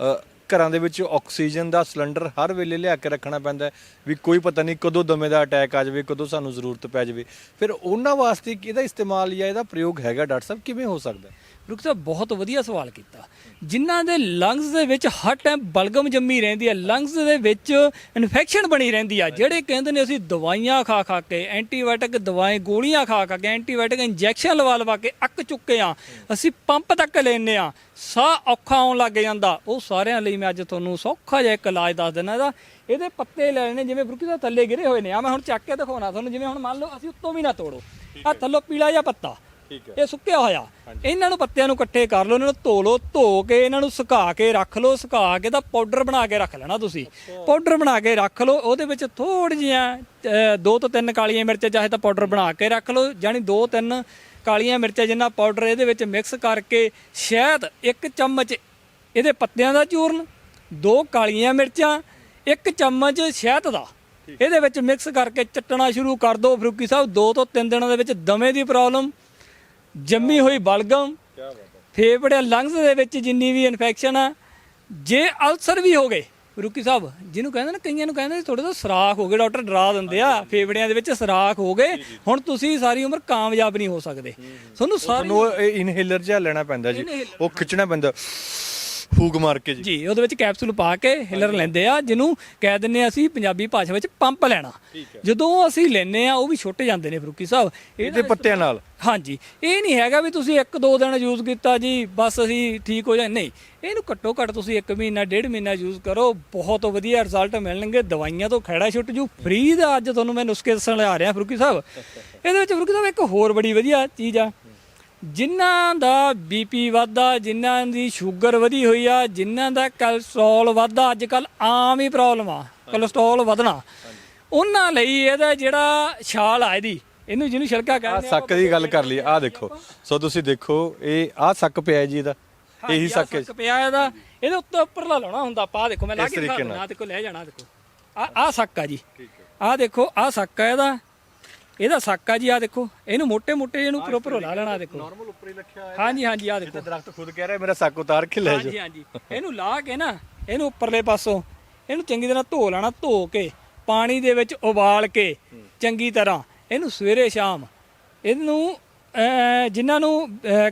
ਅ, ਘਰਾਂ ਦੇ ਵਿੱਚ ਆਕਸੀਜਨ ਦਾ ਸਿਲੰਡਰ ਹਰ ਵੇਲੇ ਲਿਆ ਕੇ ਰੱਖਣਾ ਪੈਂਦਾ ਹੈ ਵੀ ਕੋਈ ਪਤਾ ਨਹੀਂ ਕਦੋਂ ਦਮੇ ਦਾ ਅਟੈਕ ਆ ਜਾਵੇ ਕਦੋਂ ਸਾਨੂੰ ਜ਼ਰੂਰਤ ਪੈ ਜਾਵੇ ਫਿਰ ਉਹਨਾਂ ਵਾਸਤੇ ਇਹਦਾ ਇਸਤੇਮਾਲ ਜਾਂ ਇਹਦਾ ਪ੍ਰਯੋਗ ਹੈਗਾ ਡਾਕਟਰ ਸਾਹਿਬ ਕਿਵੇਂ ਹੋ ਸਕਦਾ ਹੈ? ਰੁਕ ਸਾਹਿਬ ਬਹੁਤ ਵਧੀਆ ਸਵਾਲ ਕੀਤਾ। ਜਿਨ੍ਹਾਂ ਦੇ ਲੰਗਸ ਦੇ ਵਿੱਚ ਹਰ ਟਾਈਮ ਬਲਗਮ ਜੰਮੀ ਰਹਿੰਦੀ ਹੈ ਲੰਗਸ ਦੇ ਵਿੱਚ ਇਨਫੈਕਸ਼ਨ ਬਣੀ ਰਹਿੰਦੀ ਆ। ਜਿਹੜੇ ਕਹਿੰਦੇ ਨੇ ਅਸੀਂ ਦਵਾਈਆਂ ਖਾ ਖਾ ਕੇ ਐਂਟੀਬਾਇਓਟਿਕ ਦਵਾਈ ਗੋਲੀਆਂ ਖਾ ਖਾ ਕੇ ਐਂਟੀਬਾਇਓਟਿਕ ਇੰਜੈਕਸ਼ਨ ਲਵਾ ਲਵਾ ਕੇ ਅੱਕ ਚੁੱਕੇ ਆ। ਅਸੀਂ ਪੰਪ ਤੱਕ ਲੈਨੇ ਆ। ਸਾਹ ਔਖਾ ਆਉਣ ਲੱਗ ਜਾਂਦਾ। ਉਹ ਸਾਰਿਆਂ ਲਈ ਮੈਂ ਅੱਜ ਤੁਹਾਨੂੰ ਸੌਖਾ ਜਿਹਾ ਇੱਕ ਇਲਾਜ ਦੱਸ ਦਿੰਦਾ ਇਹਦਾ। ਇਹਦੇ ਪੱਤੇ ਲੈ ਲੈਣੇ ਜਿਵੇਂ ਫਰੂਕੀ ਸਾਹਿਬ ਥੱਲੇ ਗਿਰੇ ਹੋਏ ਨੇ। ਆ ਮੈਂ ਹੁਣ ਚੱਕ ਕੇ ਦਿਖਾਉਣਾ ਤੁਹਾਨੂੰ ਜਿਵੇਂ ਹੁਣ ਮੰਨ ਲਓ ਅਸੀਂ ਉੱਤੋਂ ਵੀ ਨਾ ਤੋੜੋ। ਆ ਥੱਲੋਂ ਪੀਲਾ ਜਿਹਾ ਪੱਤਾ। ਇਹ ਸੁੱਕਿਆ ਹੋਇਆ। ਇਹਨਾਂ ਨੂੰ ਪੱਤਿਆਂ ਨੂੰ ਇਕੱਠੇ ਕਰ ਲਓ ਇਹਨਾਂ ਨੂੰ ਧੋ ਲਓ ਧੋ ਕੇ ਇਹਨਾਂ ਨੂੰ ਸੁਕਾ ਕੇ ਰੱਖ ਲਓ ਸੁਕਾ ਕੇ ਤਾਂ ਪਾਊਡਰ ਬਣਾ ਕੇ ਰੱਖ ਲੈਣਾ ਤੁਸੀਂ। ਪਾਊਡਰ ਬਣਾ ਕੇ ਰੱਖ ਲਓ ਉਹਦੇ ਵਿੱਚ ਥੋੜ ਜੀਆਂ ਦੋ ਤੋਂ ਤਿੰਨ ਕਾਲੀਆਂ ਮਿਰਚਾਂ ਚਾਹੇ ਤਾਂ ਪਾਊਡਰ ਬਣਾ ਕੇ ਰੱਖ ਲਓ ਯਾਨੀ ਦੋ ਤਿੰਨ ਕਾਲੀਆਂ ਮਿਰਚਾਂ ਜਿੰਨਾ ਪਾਊਡਰ ਇਹਦੇ ਵਿੱਚ ਮਿਕਸ ਕਰਕੇ ਸ਼ਹਿਦ ਇੱਕ ਚਮਚ ਇਹਦੇ ਪੱਤਿਆਂ ਦਾ ਚੂਰਨ ਦੋ ਕਾਲੀਆਂ ਮਿਰਚਾਂ ਇੱਕ ਚਮਚ ਸ਼ਹਿਦ ਦਾ। ਇਹਦੇ ਵਿੱਚ ਮਿਕਸ ਕਰਕੇ ਚੱਟਣਾ ਸ਼ੁਰੂ ਕਰ ਦਿਓ ਫਰੂਕੀ ਸਾਹਿਬ ਦੋ ਤੋਂ ਤਿੰਨ ਦਿਨਾਂ ਦੇ ਵਿੱਚ ਦਮੇ ਦੀ ਪ੍ਰੋਬਲਮ ਜੰਮੀ ਹੋਈ ਬਲਗਮ ਫੇਫੜੇ ਲੰਗਸ ਦੇ ਵਿੱਚ ਜਿੰਨੀ ਵੀ ਇਨਫੈਕਸ਼ਨ ਆ ਜੇ ਅਲਸਰ ਵੀ ਹੋ ਗਏ ਰੁਕੀ ਸਾਹਿਬ ਜਿਹਨੂੰ ਕਹਿੰਦੇ ਨੇ ਕਈਆਂ ਨੂੰ ਕਹਿੰਦੇ ਥੋੜੇ ਤੋਂ ਸਰਾਖ ਹੋ ਗਏ ਡਾਕਟਰ ਡਰਾ ਦਿੰਦੇ ਆ ਫੇਫੜਿਆਂ ਦੇ ਵਿੱਚ ਸਰਾਖ ਹੋ ਗਏ ਹੁਣ ਤੁਸੀਂ ਸਾਰੀ ਉਮਰ ਕਾਮਯਾਬ ਨਹੀਂ ਹੋ ਸਕਦੇ। ਤੁਹਾਨੂੰ ਸਾਰੀ ਇਨਹੇਲਰ ਜਿਹਾ ਲੈਣਾ ਪੈਂਦਾ ਜੀ। ਉਹ ਖਿੱਚਣਾ ਪੈਂਦਾ। ਫੂਕ ਮਾਰ ਕੇ ਜੀ। ਜੀ ਉਹਦੇ ਵਿੱਚ ਕੈਪਸੂਲ ਪਾ ਕੇ ਹਿਲਰ ਲੈਂਦੇ ਆ ਜਿਹਨੂੰ ਕਹਿ ਦਿੰਨੇ ਆ ਅਸੀਂ ਪੰਜਾਬੀ ਭਾਸ਼ਾ ਵਿੱਚ ਪੰਪ ਲੈਣਾ। ਜਦੋਂ ਅਸੀਂ ਲੈਨੇ ਆ ਉਹ ਵੀ ਛੁੱਟ ਜਾਂਦੇ ਨੇ ਫਰੂਕੀ ਸਾਹਿਬ। ਇਹਦੇ ਪੱਤਿਆਂ ਨਾਲ। ਹਾਂਜੀ ਇਹ ਨਹੀਂ ਹੈਗਾ ਵੀ ਤੁਸੀਂ ਇੱਕ ਦੋ ਦਿਨ ਯੂਜ਼ ਕੀਤਾ ਜੀ ਬਸ ਅਸੀਂ ਠੀਕ ਹੋ ਜਾਏ। ਨਹੀਂ ਇਹਨੂੰ ਘੱਟੋ ਘੱਟ ਤੁਸੀਂ ਇੱਕ ਮਹੀਨਾ ਡੇਢ ਮਹੀਨਾ ਯੂਜ਼ ਕਰੋ। ਬਹੁਤ ਵਧੀਆ ਰਿਜ਼ਲਟ ਮਿਲਣਗੇ। ਦਵਾਈਆਂ ਤੋਂ ਖੜਾ ਛੁੱਟ ਜੂ। ਫ੍ਰੀ ਦਾ ਅੱਜ ਤੁਹਾਨੂੰ ਮੈਂ ਨੁਸਖੇ ਦੱਸਣ ਲਿਆ ਰਿਹਾ ਫਰੂਕੀ ਸਾਹਿਬ। ਇਹਦੇ ਵਿੱਚ ਫਰੂਕੀ ਸਾਹਿਬ ਇੱਕ ਹੋਰ ਬੜੀ ਵਧੀਆ ਚੀਜ਼ ਆ। ਜਿਨ੍ਹਾਂ ਦਾ ਬੀਪੀ ਵੱਧਦਾ ਜਿਨ੍ਹਾਂ ਦੀ ਸ਼ੂਗਰ ਵਧੀ ਹੋਈ ਆ ਜਿਨ੍ਹਾਂ ਦਾ ਕੋਲੇਸਟ੍ਰੋਲ ਵੱਧਦਾ ਅੱਜ ਕੱਲ ਆਮ ਹੀ ਪ੍ਰੋਬਲਮ ਆ ਕੋਲੇਸਟ੍ਰੋਲ ਵਧਣਾ। ਉਹਨਾਂ ਲਈ ਇਹਦਾ ਜਿਹੜਾ ਛਾਲ ਆ ਇਹਦੀ ਇਹਨੂੰ ਜਿਹਨੂੰ ਛਿਲਕਾ ਆ ਕਹਿੰਦੇ ਆ ਸੱਕ ਦੀ ਗੱਲ ਕਰ ਲਈ ਆ ਦੇਖੋ। ਸੋ ਤੁਸੀਂ ਦੇਖੋ ਇਹ ਆ ਸੱਕ ਪਿਆ ਹੈ ਜੀ ਇਹਦਾ ਇਹੀ ਆਹ ਸੱਕ ਹੈ ਪਿਆ ਇਹਦਾ। ਇਹਦੇ ਉੱਤੇ ਉੱਪਰਲਾ ਲਾਉਣਾ ਹੁੰਦਾ ਪਾ ਦੇਖੋ ਮੈਂ ਲਾ ਇਸ ਕੇ ਦਿਖਾ ਤਰੀਕੇ ਨਾਲ। ਦਿੰਦਾ ਦੇਖੋ ਲੈ ਜਾਣਾ ਦੇਖੋ। ਆ ਆ ਸੱਕ ਆ ਜੀ। ਆ ਦੇਖੋ ਆ ਸੱਕ ਆ ਇਹਦਾ। ਇਹਦਾ ਸਾਕਾ ਜੀ ਆ ਦੇਖੋ ਇਹਨੂੰ ਮੋਟੇ ਮੋਟੇ ਇਹਨੂੰ ਪ੍ਰੋਪਰ ਲਾ ਲੈਣਾ ਦੇਖੋ ਨਾਰਮਲ ਉੱਪਰ ਹੀ ਰੱਖਿਆ ਹੋਇਆ। ਹਾਂਜੀ ਹਾਂਜੀ ਆ ਦੇਖੋ। ਦਰਖਤ ਖੁਦ ਕਹਿ ਰਿਹਾ ਮੇਰਾ ਸੱਕ ਉਤਾਰ ਕੇ ਲੈ ਜਾ ਇਹਨੂੰ ਲਾ ਕੇ ਨਾ ਇਹਨੂੰ ਉੱਪਰਲੇ ਪਾਸੋਂ ਇਹਨੂੰ ਚੰਗੀ ਤਰ੍ਹਾਂ ਧੋ ਲੈਣਾ ਧੋ ਕੇ ਪਾਣੀ ਦੇ ਵਿੱਚ ਉਬਾਲ ਕੇ ਚੰਗੀ ਤਰ੍ਹਾਂ। ਇਹਨੂੰ ਸਵੇਰੇ ਸ਼ਾਮ ਇਹਨੂੰ ਜਿਨ੍ਹਾਂ ਨੂੰ